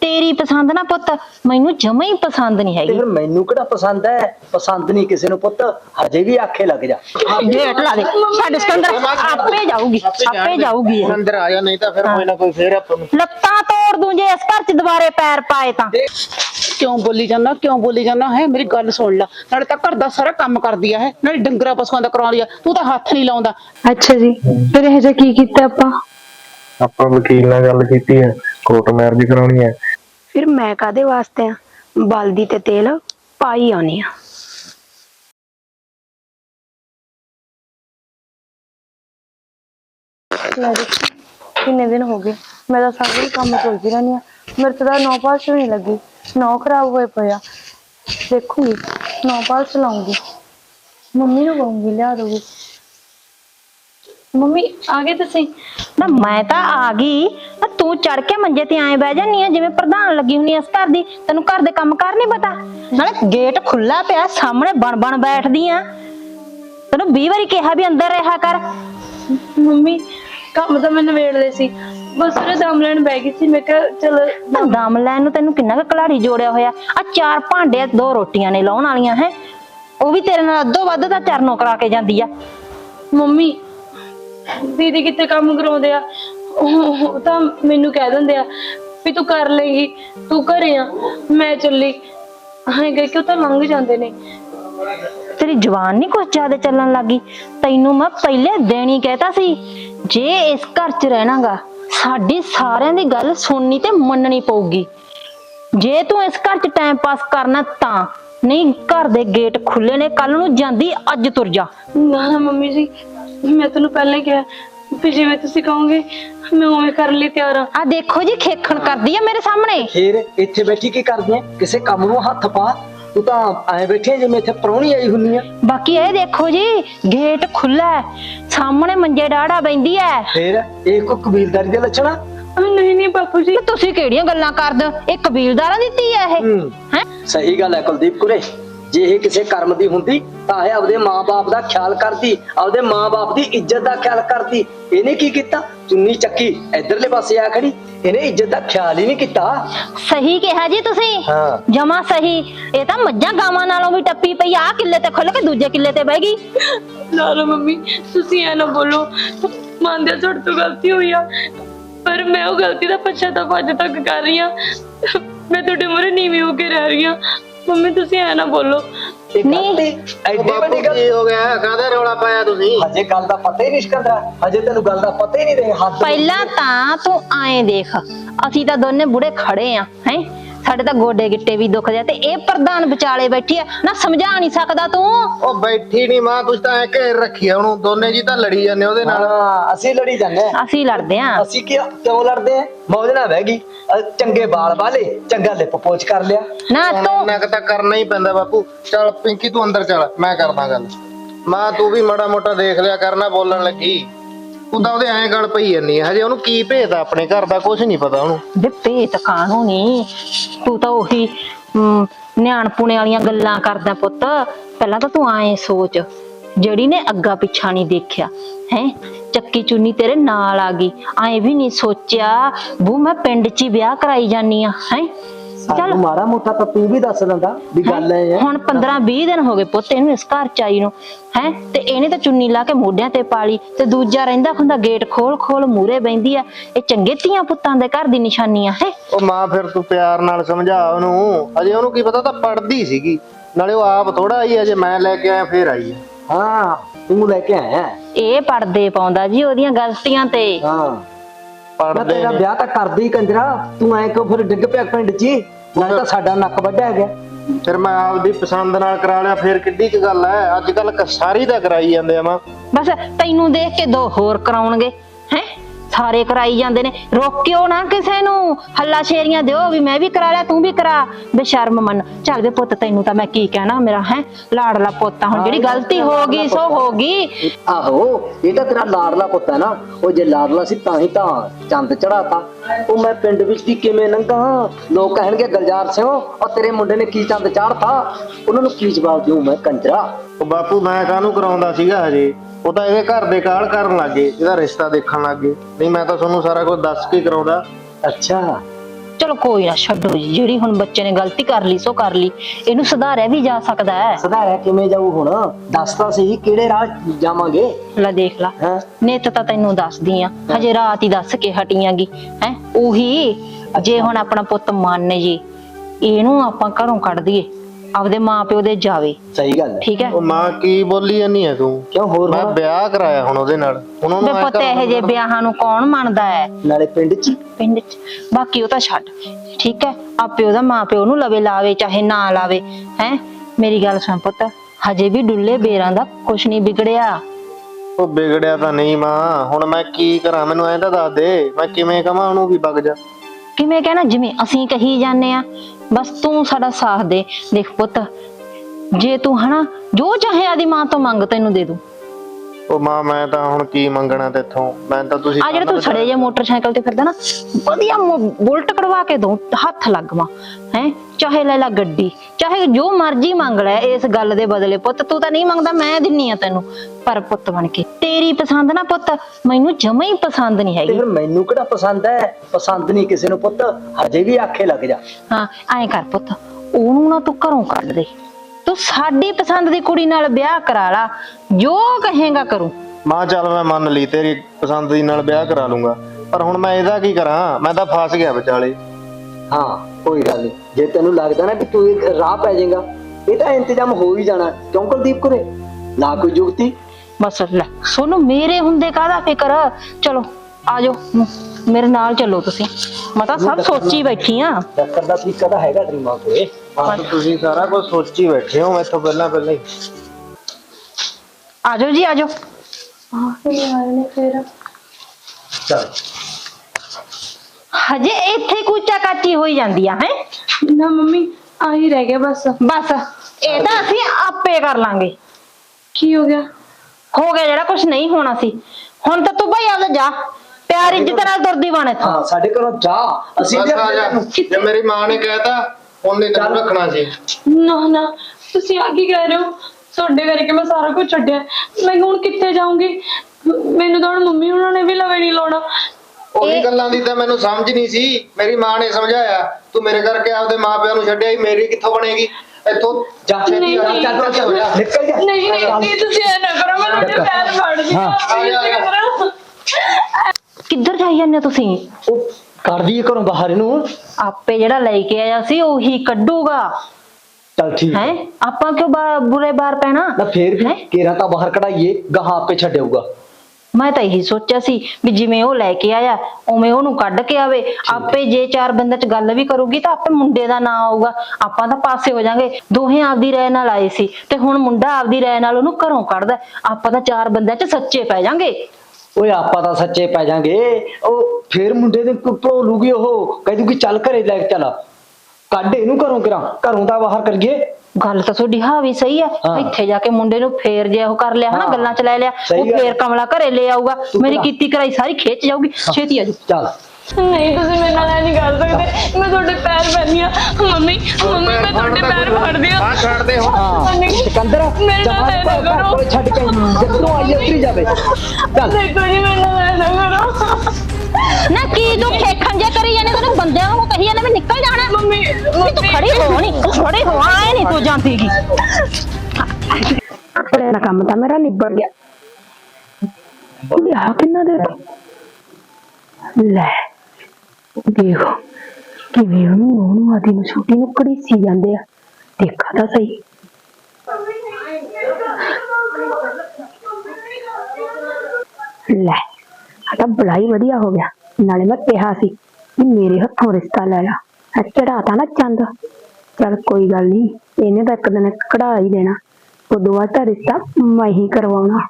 ਤੇਰੀ ਪਸੰਦ ਨਾ ਪੁੱਤ ਮੈਨੂੰ ਜਮਾ ਹੀ ਪਸੰਦ ਨਹੀਂ ਤੇ ਹੈਗੀ। ਫਿਰ ਮੈਨੂੰ ਕਿਹੜਾ ਪਸੰਦ ਹੈ? ਪਸੰਦ ਨਹੀਂ ਕਿਸੇ ਨੂੰ ਪੁੱਤ ਹਜੇ ਵੀ ਆਖੇ ਲੱਗ ਜਾ। ਗੇਟ ਲਾ ਦੇ ਸਾਡੇ ਸਿਕੰਦਰ ਆਪੇ ਜਾਊਗੀ ਆਪੇ ਜਾਊਗੀ ਇਹ। ਅੰਦਰ ਆ ਜਾ ਨਹੀਂ ਤਾਂ ਫਿਰ ਕੋਈ ਨਾ ਕੋਈ ਫੇਰ ਆਪਾਂ ਨੂੰ। ਲੱਤਾਂ ਤੋੜ ਦੂੰ ਜੇ ਇਸ ਘਰ ਚ ਦੁਬਾਰੇ ਪੈਰ ਪਾਏ ਤਾਂ। ਕਿਉਂ ਬੋਲੀ ਜਾਂਦਾ ਕਿਉਂ ਬੋਲੀ ਜਾਂਦਾ? ਹੈ ਮੇਰੀ ਗੱਲ ਸੁਣ ਲੈ। ਨਾਲੇ ਤਾਂ ਘਰ ਦਾ ਸਾਰਾ ਕੰਮ ਕਰਦੀ ਆ ਹੈ। ਨਾਲੇ ਡੰਗਰਾ ਪਸ਼ੂਆਂ ਦਾ ਕਰਾਉਂਦੀ ਆ। ਤੂੰ ਤਾਂ ਹੱਥ ਨਹੀਂ ਲਾਉਂਦਾ। ਅੱਛਾ ਜੀ ਫਿਰ ਇਹ ਜਿਹਾ ਕੀ ਕੀਤਾ ਆਪਾਂ? ਆਪਾਂ ਵਕੀਲ ਨਾਲ ਗੱਲ ਕੀਤੀ ਹੈ ਕੋਰਟ ਮੈਰਿਜ ਕਰਾਉਣੀ ਹੈ ਫਿਰ ਮੈਂ ਕਾਦੇ ਵਾਸਤੇ ਆ? ਬਲਦੀ ਤੇ ਤੇਲ ਪਾਈ ਆਉਣੀ ਆ। ਲੈ ਦੇਖੀ, ਕਿੰਨੇ ਦਿਨ ਹੋ ਗਏ। ਮੈਂ ਤਾਂ ਸਾਰੇ ਕੰਮ ਸੋਚਦੀ ਰਹਿੰਦੀ ਆ ਮੇਰੇ ਤੋਂ ਤਾਂ ਨੌ ਪਾਸ ਵੀ ਨਹੀਂ ਲੱਗੀ। ਨੌ ਖਰਾਬ ਹੋਏ ਪਿਆ ਦੇਖੂਗੀ ਨੌ ਪਾਸ ਲਾਉਂਗੀ। ਮੰਮੀ ਨੂੰ ਕਹੂੰਗੀ ਲਿਆ ਦੋਗੀ ਮੰਮੀ ਆ ਗਏ ਤੁਸੀਂ? ਨਾ ਮੈਂ ਤਾਂ ਆ ਗਈ। ਨਾ ਤੂੰ ਚੜ ਕੇ ਮੰਜੇ ਤੇ ਐਂ ਬਹਿ ਜਾਨੀ ਆ ਜਿਵੇਂ ਪ੍ਰਧਾਨ ਲੱਗੀ ਹੁੰਨੀ ਇਸ ਘਰ ਦੀ ਤੈਨੂੰ ਘਰ ਦੇ ਕੰਮ ਕਾਰ ਨਹੀਂ ਪਤਾ? ਨਾਲੇ ਗੇਟ ਖੁੱਲਾ ਪਿਆ ਸਾਹਮਣੇ ਬਣ ਬਣ ਬੈਠਦੀ ਆ। ਤੈਨੂੰ 20 ਵਾਰੀ ਕਿਹਾ ਵੀ ਅੰਦਰ ਰਿਹਾ ਕਰ। ਮੰਮੀ ਕੰਮ ਤਾਂ ਮੈਂ ਨਵੇੜਦੇ ਸੀ। ਬਸ ਉਹਨੇ ਦਮ ਲੈਣ ਬਹਿ ਗਈ ਸੀ ਮੈਂ ਕਿਹਾ ਚਲ ਦਮ ਲੈਣ ਨੂੰ ਤੈਨੂੰ ਕਿੰਨਾ ਕੁ ਕਲਾੜੀ ਜੋੜਿਆ ਹੋਇਆ? ਆ ਚਾਰ ਭਾਂਡੇ ਦੋ ਰੋਟੀਆਂ ਨੇ ਲਾਉਣ ਵਾਲੀਆਂ ਹੈ? ਉਹ ਵੀ ਤੇਰੇ ਨਾਲ ਅੱਧੋ ਵੱਧ ਤਾਂ ਚਰਨੋਂ ਕਰਾ ਕੇ ਜਾਂਦੀ ਆ। ਮੰਮੀ ਦੀਦੀ ਕਿਤੇ ਕੰਮ ਕਰਾਉਂਦੇ ਆ? ਉਹ ਉਹ ਤਾਂ ਮੈਨੂੰ ਕਹਿ ਦਿੰਦੇ ਆ ਵੀ ਤੂੰ ਕਰ ਲੇਗੀ ਤੂੰ ਘਰੇ ਆ ਮੈਂ ਚੱਲੀ। ਹਾਂ ਕਿ ਉਹ ਤਾਂ ਲੰਘ ਜਾਂਦੇ ਨੇ। ਤੇਰੀ ਜਵਾਨ ਨਹੀਂ ਕੁਛ ਜ਼ਿਆਦਾ ਚੱਲਣ ਲੱਗੀ? ਤੈਨੂੰ ਮੈਂ ਪਹਿਲੇ ਦਿਨ ਹੀ ਕਹਿਤਾ ਸੀ ਜੇ ਇਸ ਘਰ 'ਚ ਰਹਿਣਾਗਾ ਸਾਡੀ ਸਾਰਿਆਂ ਦੀ ਗੱਲ ਸੁਣਨੀ ਤੇ ਮੰਨਣੀ ਪਊਗੀ। ਜੇ ਤੂੰ ਇਸ ਘਰ 'ਚ ਟਾਈਮ ਪਾਸ ਕਰਨਾ ਤਾਂ ਨਹੀਂ ਘਰ ਦੇ ਗੇਟ ਖੁੱਲੇ ਨੇ ਕੱਲ ਨੂੰ ਜਾਂਦੀ ਅੱਜ ਤੁਰ ਜਾ। ਨਾ ਨਾ ਮੰਮੀ ਜੀ ਮੈਂ ਤੈਨੂੰ ਪਹਿਲਾਂ ਹੀ ਕਿਹਾ ਵੀ ਜਿਵੇਂ ਤੁਸੀਂ ਕਹੋਗੇ ਮੈਂ ਉਵੇਂ ਕਰਨ ਲਈ ਤਿਆਰ ਆ। ਆ ਦੇਖੋ ਜੀ ਖੇਖਣ ਕਰਦੀ ਆ ਮੇਰੇ ਸਾਹਮਣੇ। ਫੇਰ ਇੱਥੇ ਬੈਠੀ ਕੀ ਕਰਦੀ ਐ ਕਿਸੇ ਕੰਮ ਨੂੰ ਹੱਥ ਪਾ ਤੂੰ ਤਾਂ ਐ ਬੈਠੀ ਆਂ ਜਿਵੇਂ ਇੱਥੇ ਪ੍ਰਾਹੁਣੀ ਆਈ ਹੁੰਨੀ ਆ। ਬਾਕੀ ਇਹ ਦੇਖੋ ਜੀ ਗੇਟ ਖੁੱਲਾ ਹੈ ਸਾਹਮਣੇ ਮੰਜੇ ਡਾੜਾ ਬੈੰਦੀ ਐ ਫੇਰ ਇਹ ਕੋ ਕਬੀਲਦਾਰੀ ਦੇ ਲੱਛਣਾ? ਨਹੀਂ ਨਹੀਂ ਬਾਪੂ ਜੀ। ਤੇ ਤੁਸੀਂ ਕਿਹੜੀਆਂ ਗੱਲਾਂ ਕਰਦੇ ਹੋ? ਇਹ ਕਬੀਲਦਾਰਾਂ ਦੀ ਧੀ ਐ ਇਹ। ਹੂੰ। ਹੈ? ਸਹੀ ਗੱਲ ਹੈ ਕੁਲਦੀਪ ਕੁਰੇ। ਜੇ ਇਹ ਕਿਸੇ ਕਰਮ ਦੀ ਹੁੰਦੀ ਤਾਂ ਇਹ ਆਪਦੇ ਮਾਪੇ ਦਾ ਖਿਆਲ ਕਰਦੀ ਆਪਦੇ ਮਾਪੇ ਦੀ ਇੱਜ਼ਤ ਦਾ ਖਿਆਲ ਕਰਦੀ। ਇਹਨੇ ਕੀ ਕੀਤਾ? ਚੁੰਨੀ ਚੱਕੀ ਇਧਰਲੇ ਪਾਸੇ ਆ ਖੜੀ। ਇਹਨੇ ਇੱਜ਼ਤ ਦਾ ਖਿਆਲ ਹੀ ਨਹੀਂ ਕੀਤਾ। ਸਹੀ ਕਿਹਾ ਜੀ ਤੁਸੀਂ? ਹਾਂ। ਜਮਾ ਸਹੀ। ਇਹ ਤਾਂ ਮੱਝਾਂ ਗਾਵਾਂ ਨਾਲੋਂ ਵੀ ਟੱਪੀ ਪਈ ਆ ਕਿੱਲੇ ਤੇ ਖੁੱਲ ਕੇ ਦੂਜੇ ਕਿੱਲੇ ਤੇ ਬਹਿ ਗਈ। ਨਾ ਮੰਮੀ ਤੁਸੀਂ ਐ ਨਾ ਬੋਲੋ। ਮੰਨਦੇ ਤੁਹਾਡੇ ਤੋਂ ਗਲਤੀ ਹੋਈ ਆ। ਪਰ ਮੈਂ ਉਹ ਗਲਤੀ ਦਾ ਪਛਤਾਵਾ ਅੱਜ ਤੱਕ ਕਰ ਰਹੀ ਆ। ਮੈਂ ਤੁਹਾਡੇ ਮੂਹਰੇ ਨੀਵੀਂ ਹੋ ਕੇ ਰਹਿ ਰਹੀ ਆ। ਮੰਮੀ ਤੁਸੀਂ ਐ ਨਾ ਬੋਲੋ। ਇਹ ਗਲਤੀ ਐਡੀ ਵੱਡੀ ਗੱਲ ਕੀ ਹੋ ਗਿਆ? ਕਾਹਦਾ ਰੌਲਾ ਪਾਇਆ ਤੁਸੀਂ? ਹਜੇ ਗੱਲ ਦਾ ਪਤਾ ਹੀ ਨਹੀਂ ਸਿਕੰਦਰਾ। ਹਜੇ ਤੈਨੂੰ ਗੱਲ ਦਾ ਪਤਾ ਹੀ ਨਹੀਂ ਰਹੇ। ਹੱਥ ਪਹਿਲਾਂ ਤਾਂ ਤੂੰ ਆਏ ਦੇਖ। ਅਸੀਂ ਤਾਂ ਦੋਨੇ ਬੁੜੇ ਖੜੇ ਆ ਹੈ? ਸਾਡੇ ਤਾਂ ਗੋਡੇ ਗਿੱਟੇ ਵੀ ਦੁਖਦੇ ਆ ਤੇ ਇਹ ਪ੍ਰਧਾਨ ਵਿਚਾਲੇ ਬੈਠੀ ਆ। ਨਾ ਸਮਝਾ ਨਹੀਂ ਸਕਦਾ ਤੂੰ। ਉਹ ਬੈਠੀ ਨਹੀਂ ਮਾਂ ਤੁਸੀਂ ਤਾਂ ਐ ਘੇਰ ਰੱਖੀ ਆ ਉਹਨੂੰ। ਦੋਨੇ ਜੀ ਤਾਂ ਲੜੀ ਜਾਂਦੇ ਉਹਦੇ ਨਾਲ। ਹਾਂ ਅਸੀਂ ਲੜੀ ਜਾਂਦੇ ਹਾਂ। ਅਸੀਂ ਲੜਦੇ ਆ। ਅਸੀਂ ਕਿਉਂ ਕਿਉਂ ਲੜਦੇ ਆ? ਮੌਜ ਨਾਲ ਬਹਿ ਗਈ। ਅਹ ਚੰਗੇ ਬਾਲ ਵਾਲੇ ਚੰਗਾ ਲਿਪ ਪੋਚ ਕਰ ਲਿਆ। ਨਾ ਤੂੰ ਇੰਨਾ ਕੁ ਤਾਂ ਕਰਨਾ ਹੀ ਪੈਂਦਾ ਬਾਪੂ। ਚੱਲ ਪਿੰਕੀ ਤੂੰ ਅੰਦਰ ਚੱਲ। ਮੈਂ ਕਰਦਾ ਗੱਲ। ਮਾਂ ਤੂੰ ਵੀ ਮਾੜਾ ਮੋਟਾ ਦੇਖ ਲਿਆ ਕਰਨਾ ਬੋਲਣ ਲੱਗੀ। ਤੂੰ ਉਹਦੇ ਐਂ ਗੱਲ ਪਈ ਜੰਨੀ ਹਜੇ ਉਹਨੂੰ ਕੀ ਭੇਜਦਾ ਆਪਣੇ ਘਰ ਦਾ ਕੁਝ ਨਹੀਂ ਪਤਾ ਉਹਨੂੰ। ਦੇ ਭੇਤ ਕਾਨੂੰਨੀ ਤੂੰ ਤਾਂ ਉਹੀ ਹਮ, ਨਿਆਣ ਵਾਲੀਆਂ ਗੱਲਾਂ ਕਰਦਾ ਪੁੱਤ। ਪਹਿਲਾਂ ਤਾਂ ਤੂੰ ਆਏ ਸੋਚ ਜਿਹੜੀ ਨੇ ਅੱਗਾ ਪਿੱਛਾ ਨਹੀਂ ਦੇਖਿਆ ਹੈ? ਚੱਕੀ ਚੁੰਨੀ ਤੇਰੇ ਨਾਲ ਆ ਗਈ। ਆਏ ਵੀ ਨਹੀਂ ਸੋਚਿਆ ਬੂ ਮੈਂ ਪਿੰਡ 'ਚ ਹੀ ਵਿਆਹ ਕਰਾਈ ਜਾਨੀ ਆ ਹੈ? ਸਾਨੂੰ ਮਾੜਾ ਮੋਟਾ ਤਾਂ ਤੂੰ ਵੀ ਦੱਸ ਦਿੰਦਾ ਵੀ ਗੱਲ ਐ ਹੁਣ 15 20 ਦਿਨ ਹੋ ਗਏ ਪੁੱਤ ਇਹਨੂੰ ਇਸ ਘਰ ਚ ਆਈ ਨੂੰ ਹੈ? ਤੇ ਇਹਨੇ ਤਾਂ ਚੁੰਨੀ ਲਾ ਕੇ ਮੋਢਿਆਂ ਤੇ ਪਾਲੀ ਤੇ ਦੂਜਾ ਰਹਿੰਦਾ ਹੁੰਦਾ ਗੇਟ ਖੋਲ ਖੋਲ ਮੂਰੇ ਬੈੰਦੀ ਆ। ਇਹ ਚੰਗੇ ਧੀਆਂ ਪੁੱਤਾਂ ਦੇ ਘਰ ਦੀ ਨਿਸ਼ਾਨੀ ਆ ਹੈ? ਉਹ ਮਾਂ ਫਿਰ ਤੂੰ ਪਿਆਰ ਨਾਲ ਸਮਝਾ ਉਹਨੂੰ। ਅਜੇ ਉਹਨੂੰ ਕੀ ਪਤਾ ਤਾਂ ਪੜਦੀ ਸੀਗੀ। ਨਾਲੇ ਉਹ ਆਪ ਥੋੜਾ ਆਈ ਅਜੇ ਮੈਂ ਲੈ ਕੇ ਆਇਆ ਫੇਰ ਆਈ ਹੈ ਹਾਂ ਤੂੰ ਲੈ ਕੇ ਆਇਆ। ਇਹ ਪੜਦੇ ਪਾਉਂਦਾ ਜੀ ਉਹਦੀਆਂ ਗਲਤੀਆਂ ਤੇ। ਹਾਂ। ਮੈਂ ਪੜਦੇ ਤੇਰਾ ਵਿਆਹ ਤਾਂ ਕਰਦੀ ਕੰਜਰਾ ਤੂੰ ਐ ਕਿਉਂ ਫਿਰ ਡਿੱਗ ਪਿਆ ਪਿੰਡ 'ਚ ਹੀ? ਨਾਲੇ ਤਾਂ ਸਾਡਾ ਨੱਕ ਵੱਢਿਆ ਗਿਆ। ਫਿਰ ਮੈਂ ਆਪਦੀ ਪਸੰਦ ਨਾਲ ਕਰਾ ਲਿਆ ਫੇਰ ਕਿੱਡੀ ਕੁ ਗੱਲ ਐ ਅੱਜ ਕੱਲ ਸਾਰੀ ਦਾ ਕਰਾਈ ਜਾਂਦੇ ਆ ਮਾਂ। ਬਸ ਤੈਨੂੰ ਦੇਖ ਕੇ ਦੋ ਹੋਰ ਕਰਾਉਣਗੇ। ਸਾਰੇ ਕਰਾਈ ਜਾਂਦੇ ਨੇ। ਰੋਕਿਓ ਨਾ ਕਿਸੇ ਨੂੰ? ਹੱਲਾ ਸ਼ੇਰੀਆਂ ਦਿਓ ਵੀ ਮੈਂ ਵੀ ਕਰਾ ਲਿਆ ਤੂੰ ਵੀ ਕਰਾ। ਬੇਸ਼ਰਮ ਮਨ। ਚੱਲ ਵੇ ਪੁੱਤ ਤੈਨੂੰ ਤਾਂ ਮੈਂ ਕੀ ਕਹਿਣਾ ਮੇਰਾ ਹੈ? ਲਾੜਲਾ ਪੁੱਤ ਹੁਣ ਜਿਹੜੀ ਗਲਤੀ ਹੋ ਗਈ ਸੋ ਹੋ ਗਈ। ਆਹੋ ਇਹ ਤਾਂ ਤੇਰਾ ਲਾਡਲਾ ਪੁੱਤ ਹੈ ਨਾ। ਉਹ ਜੇ ਲਾਡਲਾ ਸੀ ਤਾਂ ਹੀ ਤਾਂ ਚੰਦ ਚੜਾਤਾ ਉਹ ਮੈਂ ਪਿੰਡ ਵਿੱਚ ਦੀ ਕਿਵੇਂ ਲੰਘਾਂ ਲੋਕ ਕਹਿਣਗੇ ਗਲਜਾਰ ਸਿੰਘ ਉਹ ਤੇਰੇ ਮੁੰਡੇ ਨੇ ਕੀ ਚੰਦ ਚਾੜਤਾ ਉਹਨਾਂ ਨੂੰ ਕੀ ਜਵਾਬ ਦਿਉ ਮੈਂ ਕੰਜਰਾ? ਉਹ ਬਾਪੂ ਮੈਂ ਕਾਹਨੂੰ ਕਰਾਉਂਦਾ ਸੀਗਾ ਹਜੇ? ਉਹ ਤਾਂ ਇਹਦੇ ਘਰ ਦੇ ਕਾਲ ਕਰਨ ਲੱਗੇ ਇਹਦਾ ਰਿਸ਼ਤਾ ਦੇਖਣ ਲੱਗੇ। ਨਹੀਂ ਮੈਂ ਤਾਂ ਤੁਹਾਨੂੰ ਸਾਰਾ ਕੁਝ ਦੱਸ ਕੇ ਕਰਾਉਂਦਾ। ਅੱਛਾ। ਚਲੋ ਕੋਈ ਨਾ ਛੱਡੋ ਜੀ। ਜਿਹੜੀ ਹੁਣ ਬੱਚੇ ਨੇ ਗਲਤੀ ਕਰ ਲਈ ਸੋ ਕਰ ਲਈ। ਇਹਨੂੰ ਸੁਧਾਰਿਆ ਵੀ ਜਾ ਸਕਦਾ ਹੈ। ਸੁਧਾਰਿਆ ਕਿਵੇਂ ਜਾਊ ਹੁਣ? ਦੱਸ ਤਾਂ ਸਹੀ ਕਿਹੜੇ ਰਾਹ ਜਾਵਾਂਗੇ? ਲੈ ਦੇਖ ਲਾ। ਹੈਂ? ਨਿਤ ਤਾਂ ਤੈਨੂੰ ਦੱਸਦੀ ਆ। ਹਜੇ ਰਾਤ ਹੀ ਦੱਸ ਕੇ ਹਟੀਆਂਗੀ। ਹੈ? ਉਹੀ ਜੇ ਹੁਣ ਆਪਣਾ ਪੁੱਤ ਮੰਨ ਜੀ ਇਹਨੂੰ ਆਪਾਂ ਘਰੋਂ ਕੱਢ ਦਈਏ। ਆਪਦੇ ਮਾਪਿਓ ਦੇ ਜਾਵੇ। ਸਹੀ ਗੱਲ ਹੈ। ਠੀਕ ਹੈ। ਉਹ ਮਾਂ ਕੀ ਬੋਲੀ ਜਾਨੀ ਹੈ ਤੂੰ? ਕਿਉਂ ਹੋਰ ਮੈਂ ਵਿਆਹ ਕਰਾਇਆ ਹੁਣ ਉਹਦੇ ਨਾਲ। ਹੁਣ ਉਹਨੂੰ ਐਂ ਪੁੱਤ ਇਹ ਜੇ ਵਿਆਹਾਂ ਨੂੰ ਕੌਣ ਮੰਨਦਾ ਹੈ? ਨਾਲੇ ਪਿੰਡ 'ਚ? ਪਿੰਡ 'ਚ। ਬਾਕੀ ਉਹ ਤਾਂ ਛੱਡ। ਠੀਕ ਹੈ। ਆਪੇ ਉਹਦਾ ਮਾਪਿਓ ਨੂੰ ਲਵੇ ਲਾਵੇ ਚਾਹੇ ਨਾ ਲਾਵੇ। ਹੈ? ਮੇਰੀ ਗੱਲ ਸੁਣ ਪੁੱਤ। ਹਜੇ ਵੀ ਡੁੱਲੇ ਬੇਰਾਂ ਦਾ ਕੁਛ ਨਹੀਂ ਵਿਗੜਿਆ। ਉਹ ਵਿਗੜਿਆ ਤਾਂ ਨਹੀਂ ਮਾਂ। ਹੁਣ ਮੈਂ ਕੀ ਕਰਾਂ? ਮੈਨੂੰ ਐਂ ਤਾਂ ਦੱਸ ਦੇ। ਮੈਂ ਕਿਵੇਂ ਕਵਾਂ ਉਹਨੂੰ ਵੀ ਵਗ ਜਾ? ਕਿਵੇਂ ਕਹਿਣਾ? ਜਿਵੇਂ ਅਸੀਂ ਕਹੀ ਜਾਂਦੇ ਆ ਬਸ ਤੂੰ ਸਾਡਾ ਸਾਥ ਦੇ, ਦੇਖ ਪੁੱਤ। ਜੇ ਤੂੰ ਹਨਾ, ਜੋ ਚਾਹੇ ਆਦੀ ਮਾਂ ਤੋਂ ਮੰਗ ਤੈਨੂੰ ਦੇ ਦੂੰ। ਉਹ ਮਾਂ ਮੈਂ ਤਾਂ ਹੁਣ ਕੀ ਮੰਗਣਾ ਤੇਥੋਂ? ਮੈਂ ਤਾਂ ਤੁਸੀਂ ਆ ਜਿਹੜਾ ਤੂੰ ਸੜੇ ਜੇ ਮੋਟਰਸਾਈਕਲ ਤੇ ਫਿਰਦਾ ਨਾ ਵਧੀਆ ਮੋ- ਬੁਲਟ ਕਢਵਾ ਕੇ ਦੂੰ ਹੱਥ ਲੱਗਵਾ ਹੈ? ਚਾਹੇ ਲੈ ਲੈ ਗੱਡੀ ਚਾਹੇ ਜੋ ਮਰਜ਼ੀ ਮੰਗ ਲੈ ਇਸ ਗੱਲ ਦੇ ਬਦਲੇ ਪੁੱਤ ਤੂੰ ਤਾਂ ਨਹੀਂ ਮੰਗਦਾ ਮੈਂ ਦਿੰਨੀ ਆ ਤੈਨੂੰ। ਪਰ ਪੁੱਤ ਬਣ ਕੇ ਤੇਰੀ ਪਸੰਦ ਨਾ ਪੁੱਤ ਮੈਨੂੰ ਜਮਾ ਹੀ ਪਸੰਦ ਨਹੀਂ ਤੇ ਹੈਗੀ। ਫਿਰ ਮੈਨੂੰ ਕਿਹੜਾ ਪਸੰਦ ਹੈ? ਪਸੰਦ ਨਹੀਂ ਕਿਸੇ ਨੂੰ ਪੁੱਤ ਹਜੇ ਵੀ ਆਖੇ ਲੱਗ ਜਾ। ਹਾਂ ਐਂ ਕਰ ਪੁੱਤ ਉਹਨੂੰ ਨਾ ਤੂੰ ਘਰੋਂ ਕੱਢ ਦੇ। ਤੂੰ ਸਾਡੀ ਪਸੰਦ ਦੀ ਕੁੜੀ ਨਾਲ ਵਿਆਹ ਕਰਾ ਲਾ ਜੋ ਕਹੇਗਾ ਕਰੂੰ। ਮਾਂ ਚੱਲ ਮੈਂ ਮੰਨ ਲਈ ਤੇਰੀ ਪਸੰਦ ਦੀ ਨਾਲ ਵਿਆਹ ਕਰਾ ਲੂੰਗਾ ਪਰ ਹੁਣ ਮੈਂ ਇਹਦਾ ਕੀ ਕਰਾਂ? ਮੈਂ ਤਾਂ ਫਸ ਗਿਆ ਵਿਚਾਲੇ। ਹਾਂ ਕੋਈ ਗੱਲ ਨਹੀਂ। ਜੇ ਤੈਨੂੰ ਲੱਗਦਾ ਨਾ ਕਿ ਤੂੰ ਇਹ ਰਾਹ ਪੈ ਜਾਏਗਾ ਇਹ ਤਾਂ ਇੰਤਜ਼ਾਮ ਹੋ ਹੀ ਜਾਣਾ। ਕਿਉਂ ਕੁਲਦੀਪ ਕੁਰੇ ਨਾ ਕੋਈ ਜੁਗਤੀ ਬਸ ਲੈ ਸੋਨੂੰ ਮੇਰੇ ਹੁੰਦੇ ਕਾਹਦਾ ਫਿਕਰ? ਚਲੋ ਆਜੋ ਮੇਰੇ ਨਾਲ ਚੱਲੋ ਤੁਸੀਂ। ਮੈਂ ਤਾਂ ਸਭ ਸੋਚੀ ਬੈਠੀ ਆ। ਟੱਕਰ ਦਾ ਤਰੀਕਾ ਤਾਂ ਹੈਗਾ ਡਰੀਮਾਂ ਕੋਲੇ। ਹਾਂ ਤਾਂ ਤੁਸੀਂ ਸਾਰਾ ਕੁਝ ਸੋਚੀ ਬੈਠੇ ਹੋ ਮੈਥੋਂ ਪਹਿਲਾਂ ਪਹਿਲਾਂ ਹੀ। ਆਜੋ ਜੀ ਆਜੋ ਚਲ। ਹਜੇ ਇੱਥੇ ਕੂਚਾ ਕਾਚੀ ਹੋਈ ਜਾਂਦੀ ਆ ਹੈ? ਨਾ ਮੰਮੀ ਆਹੀ ਰਹਿ ਗਿਆ ਬਸ। ਬਸ ਇਹ ਤਾਂ ਅਸੀਂ ਆਪੇ ਕਰ ਲਾਂਗੇ। ਕੀ ਹੋ ਗਿਆ? ਹੋ ਗਿਆ ਜਿਹੜਾ ਕੁਝ ਨਹੀਂ ਹੋਣਾ ਸੀ। ਹੁਣ ਤਾਂ ਤੂੰ ਭਾਈ ਆਪਦਾ ਜਾ। ਪਿਆਰ ਇੱਜ਼ਤ ਨਾਲ ਤੁਰਦੀ ਬਣ ਇੱਥੋਂ। ਹਾਂ ਸਾਡੇ ਘਰੋਂ ਜਾ। ਅਸੀਂ ਬਸ ਆ ਜਾ। ਜੇ ਮੇਰੀ ਮਾਂ ਨੇ ਕਹਿਤਾ ਉਹਨੇ ਤੈਨੂੰ ਰੱਖਣਾ ਸੀ। ਨਾ ਨਾ ਤੁਸੀਂ ਆ ਕੀ ਕਹਿ ਰਹੇ ਹੋ? ਤੁਹਾਡੇ ਕਰਕੇ ਮੈਂ ਸਾਰਾ ਕੁਝ ਛੱਡਿਆ। ਮੈਂ ਹੁਣ ਕਿੱਥੇ ਜਾਊਂਗੀ? ਮੈਨੂੰ ਤਾਂ ਹੁਣ ਮੰਮੀ ਉਹਨਾਂ ਨੇ ਵੀ ਲਵੇ ਨਹੀਂ ਲਾਉਣਾ। ਉਹੀ ਗੱਲਾਂ ਦੀ ਤਾਂ ਮੈਨੂੰ ਸਮਝ ਨਹੀਂ ਸੀ। ਮੇਰੀ ਮਾਂ ਨੇ ਸਮਝਾਇਆ ਤੂੰ ਮੇਰੇ ਕਰਕੇ ਆਪਦੇ ਮਾਪਿਆਂ ਨੂੰ ਛੱਡਿਆ ਸੀ ਮੇਰੀ ਕਿੱਥੋਂ ਬਣੇਗੀ? ਇੱਥੋਂ ਜਾ। ਚੱਲ ਚੱਲ ਚੱਲ ਜਾ ਨਿਕਲ ਜਾ ਨਹੀਂ ਨਹੀਂ ਤੁਸੀਂ ਐ ਨਾ ਕਰੋ ਮੈਂ ਤੁਹਾਡੇ ਪੈਰ ਫੜਦੀ ਹਾਂ। ਹਾਂ ਆ ਜਾ, ਆ ਜਾ। ਕਿੱਧਰ ਜਾਈ ਜਾਂਦੇ ਹੋ ਤੁਸੀਂ? ਉਹ ਕਰਦੀ ਹੈ ਘਰੋਂ ਬਾਹਰ ਇਹਨੂੰ। ਆਪੇ ਜਿਹੜਾ ਲੈ ਕੇ ਆਇਆ ਸੀ ਉਹੀ ਕੱਢੂਗਾ। ਚੱਲ ਠੀਕ ਹੈ? ਆਪਾਂ ਕਿਉਂ ਬਾ- ਬੁਰੇ ਬਾਰ ਪੈਣਾ? ਨਾ ਫੇਰ ਵੀ ਹੈਂ? ਕੇਰਾ ਤਾਂ ਬਾਹਰ ਕਢਾਈਏ ਗਾਹਾਂ ਆਪੇ ਛੱਡੇਊਗਾ ਮੈਂ ਤਾਂ ਇਹੀ ਸੋਚਿਆ ਸੀ ਵੀ ਜਿਵੇਂ ਉਹ ਲੈ ਕੇ ਆਇਆ ਉਵੇਂ ਉਹਨੂੰ ਕੱਢ ਕੇ ਆਵੇ। ਆਪੇ ਜੇ ਚਾਰ ਬੰਦਿਆਂ ਚ ਗੱਲ ਵੀ ਕਰੂਗੀ ਤਾਂ ਆਪੇ ਮੁੰਡੇ ਦਾ ਨਾਂ ਆਊਗਾ। ਆਪਾਂ ਤਾਂ ਪਾਸੇ ਹੋ ਜਾਾਂਗੇ। ਦੋਹੇ ਆਪਦੀ ਰਾਏ ਨਾਲ ਆਏ ਸੀ ਤੇ ਹੁਣ ਮੁੰਡਾ ਆਪਦੀ ਰਾਏ ਨਾਲ ਉਹਨੂੰ ਘਰੋਂ ਕੱਢਦਾ। ਆਪਾਂ ਤਾਂ ਚਾਰ ਬੰਦਿਆਂ ਚ ਸੱਚੇ ਪੈ ਜਾਾਂਗੇ। ਓਏ ਆਪਾਂ ਤਾਂ ਸੱਚੇ ਪੈ ਜਾਾਂਗੇ। ਉਹ ਫੇਰ ਮੁੰਡੇ ਦੇ ਭੋਲੂਗੀ ਉਹ। ਕਹਿ ਦੂਗੀ ਚੱਲ ਘਰੇ ਲੈ ਕੇ ਚੱਲ। ਕੱਢ ਇਹਨੂੰ ਘਰੋਂ ਕਰਾਂ। ਘਰੋਂ ਤਾਂ ਬਾਹਰ ਕਰੀਏ। ਗੱਲ ਤਾਂ ਤੁਹਾਡੀ ਹਾਂ ਵੀ ਸਹੀ ਆ। ਹਾਂ। ਇੱਥੇ ਜਾ ਕੇ ਮੁੰਡੇ ਨੂੰ ਫੇਰ ਜੇ ਉਹ ਕਰ ਲਿਆ ਹਨਾ ਹਾਂ। ਗੱਲਾਂ ਚ ਲੈ ਲਿਆ ਸਹੀ ਉਹ ਗੱਲ ਫੇਰ ਕਮਲਾ ਘਰੇ ਲੈ ਆਊਗਾ। ਮੇਰੀ ਕੀਤੀ ਕਰਾਈ ਸਾਰੀ ਖੇਚ ਜਾਊਗੀ। ਛੇਤੀ ਆ ਜਾਓ ਚੱਲ। ਨਹੀਂ ਤੁਸੀਂ ਮੇਰੇ ਨਾਲ ਐ ਨਹੀਂ ਕਰ ਸਕਦੇ। ਮੈਂ ਤੁਹਾਡੇ ਪੈਰ ਪੈਣੀ ਆ ਮੰਮੀ ਮੰਮੀ ਮੈਂ ਤੁਹਾਡੇ ਪੈਰ ਫੜਦੀ ਆ ਆ ਛੱਡ ਦੇ ਹੁਣ ਹਾਂ। ਸਿਕੰਦਰ ਮੇਰੇ ਨਾਲ ਐ ਨਾ ਕਰੋ। ਕੋਲ ਛੱਡ ਕੇ ਜਿੱਦੋਂ ਆਈ ਉਤਰੀ ਜਾਵੇ। ਚੱਲ। ਦੇਖੋ ਜੀ ਮੇਰੇ ਨਾਲ ਐ ਨਾ ਕਰੋ। ਨਾ ਕੀ ਤੂੰ ਖੇਖਣ ਜੇ ਕਰੀ ਜਾਂਦੇ ਤੈਨੂੰ ਬੰਦਿਆਂ ਨੂੰ ਕਹੀ ਜਾਂਦੇ ਮੈਂ ਨਿਕਲ ਜਾਣਾ। ਮੰਮੀ ਤੂੰ ਖੜੀ ਹੋ ਨਹੀਂ ਤੂੰ ਖੜੀ ਹੋ ਆਏ ਨਹੀਂ ਤੂੰ ਜਾਂਦੀਗੀ ਬੜਾ ਕੰਮ ਤਾਂ ਮੇਰਾ ਨਿਬੜ ਗਿਆ। ਲਿਆ ਕਿੰਨਾ ਦੇ ਲੈ। ਦੇਖੋ, ਕਿਵੇਂ ਉਹਨੂੰ ਉਹਨੂੰ ਆਦੀ ਨੂੰ ਛੁੱਟੀ ਨੂੰ ਘੜੀਸੀ ਜਾਂਦੇ ਆ। ਦੇਖਾ ਤਾਂ ਸਹੀ। ਲੈ ਆ ਤਾਂ ਬੜਾ ਹੀ ਵਧੀਆ ਹੋ ਗਿਆ। ਨਾਲੇ ਮੈਂ ਕਿਹਾ ਸੀ ਕਿ ਮੇਰੇ ਹੱਥੋਂ ਰਿਸ਼ਤਾ ਲੈ ਲਾ। ਆ ਚੜਾਤਾ ਨਾ ਚੰਦ। ਚਲ ਕੋਈ ਗੱਲ ਨਹੀਂ, ਇਹਨੇ ਤਾਂ ਇੱਕ ਦਿਨ ਕਢਾ ਹੀ ਦੇਣਾ। ਉਦੋਂ ਬਾਅਦ ਤਾਂ ਰਿਸ਼ਤਾ ਮੈਂ ਹੀ ਕਰਵਾਉਣਾ।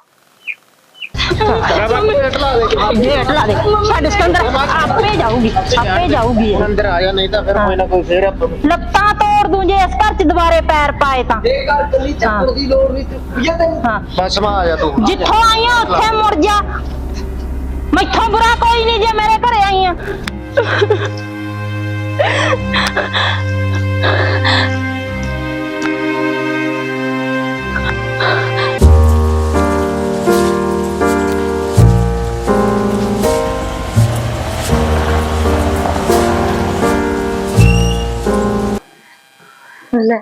ਗੇਟ ਲਾ ਦੇ ਛੱਡ ਸਿਕੰਦਰ ਆਪੇ ਜਾਊਗੀ ਆਪੇ ਜਾਊਗੀ ਇਹ। ਅੰਦਰ ਆ ਜਾ ਨਹੀਂ ਤਾਂ ਫਿਰ ਕੋਈ ਨਾ ਕੋਈ ਫੇਰ ਆਪਾਂ ਲੱਤਾਂ ਤੋੜ ਦੂੰ ਜੇ ਇਸ ਘਰ ਚ ਦੁਬਾਰੇ ਪੈਰ ਪਾਏ ਤਾਂ ਇਹ ਗੱਲ ਕੱਲੀ ਚੱਕਰ ਦੀ ਲੋੜ ਨਹੀਂ ਤੇ ਤੈਨੂੰ ਹਾਂ ਬਸ ਮਾ ਆ ਜਾ ਤੂੰ ਜਿੱਥੋਂ ਆਈਆਂ ਉੱਥੇ ਮੁੜ ਜਾ ਮੈਥੋਂ ਬੁਰਾ ਕੋਈ ਨਹੀਂ ਜੇ ਮੇਰੇ ਘਰੇ ਆਈਆਂ ਗੱਲ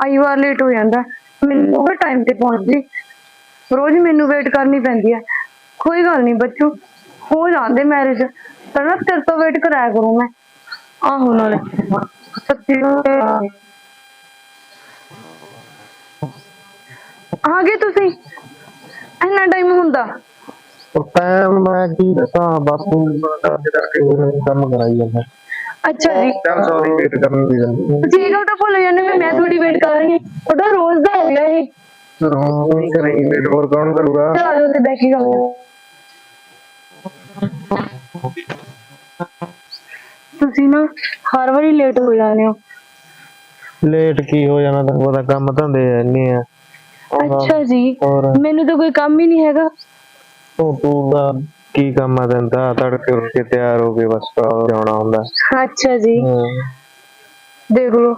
ਆਈ ਵਾਰ ਲੇਟ ਹੋ ਜਾਂਦਾ ਮੈਨੂੰ ਉਹ ਟਾਈਮ ਤੇ ਪਹੁੰਚਦੀ। ਰੋਜ਼ ਮੈਨੂੰ ਵੇਟ ਕਰਨੀ ਪੈਂਦੀ ਹੈ। ਕੋਈ ਗੱਲ ਨਹੀਂ ਬੱਚੂ, ਹੋ ਜਾਂਦੇ ਮੈਰਿਜ ਪਰ ਨਾ ਤੇਰੇ ਤੋਂ ਵੇਟ ਕਰਾਇਆ ਕਰੂੰ ਮੈਂ। ਆਹੋ ਨਾਲੇ। ਸੱਚੀ ਆ ਗਏ ਤੁਸੀਂ। ਇੰਨਾ ਟਾਈਮ ਹੁੰਦਾ। ਟਾਈਮ ਮੈਂ ਕੀ ਦੱਸਾਂ ਬਾਪੂ ਕਰਕੇ ਕੰਮ ਕਰਾਈ ਜਾਂਦਾ। ਅੱਛਾ ਜੀ। ਚੱਲ ਸੌਰੀ ਵੇਟ ਕਰਨ ਦੀ ਗੱਲ ਠੀਕ ਹੈ ਉਹ ਤਾਂ ਭੁੱਲ ਜਾਂਦੇ ਵੀ ਮੈਂ ਤੁਹਾਡੀ ਵੇਟ ਕਰ ਰਹੀ ਹਾਂ। ਉਹਦਾ ਰੋਜ਼ ਦਾ ਹੋ ਗਿਆ ਇਹ ਰੋਂ ਨਹੀਂ ਕਰਾਈ ਵੇਟ ਹੋਰ ਕੌਣ ਕਰੂਗਾ? ਚਲ ਤੇ ਬੈਠੀ ਗੱਲ ਤੁਸੀਂ ਨਾ ਹਰ ਵਾਰੀ ਲੇਟ ਹੋ ਜਾਂਦੇ ਹੋ। ਲੇਟ ਕੀ ਹੋ ਜਾਣਾ ਤੈਨੂੰ ਪਤਾ ਕੰਮ ਧੰਦੇ ਇੰਨੇ ਆ। ਅੱਛਾ ਜੀ ਹੋਰ? ਮੈਨੂੰ ਤਾਂ ਕੋਈ ਕੰਮ ਹੀ ਨਹੀਂ ਹੈਗਾ। ਤੂੰ ਤੂੰ ਦਾ ਕੀ ਕੰਮ ਆ ਦਿੰਦਾ ਤੜਕੇ ਉੱਠ ਕੇ ਤਿਆਰ ਹੋ ਕੇ ਬਸ ਕਾਲਜ ਜਾਣਾ ਹੁੰਦਾ। ਅੱਛਾ ਜੀ। ਦੇਖ ਲਓ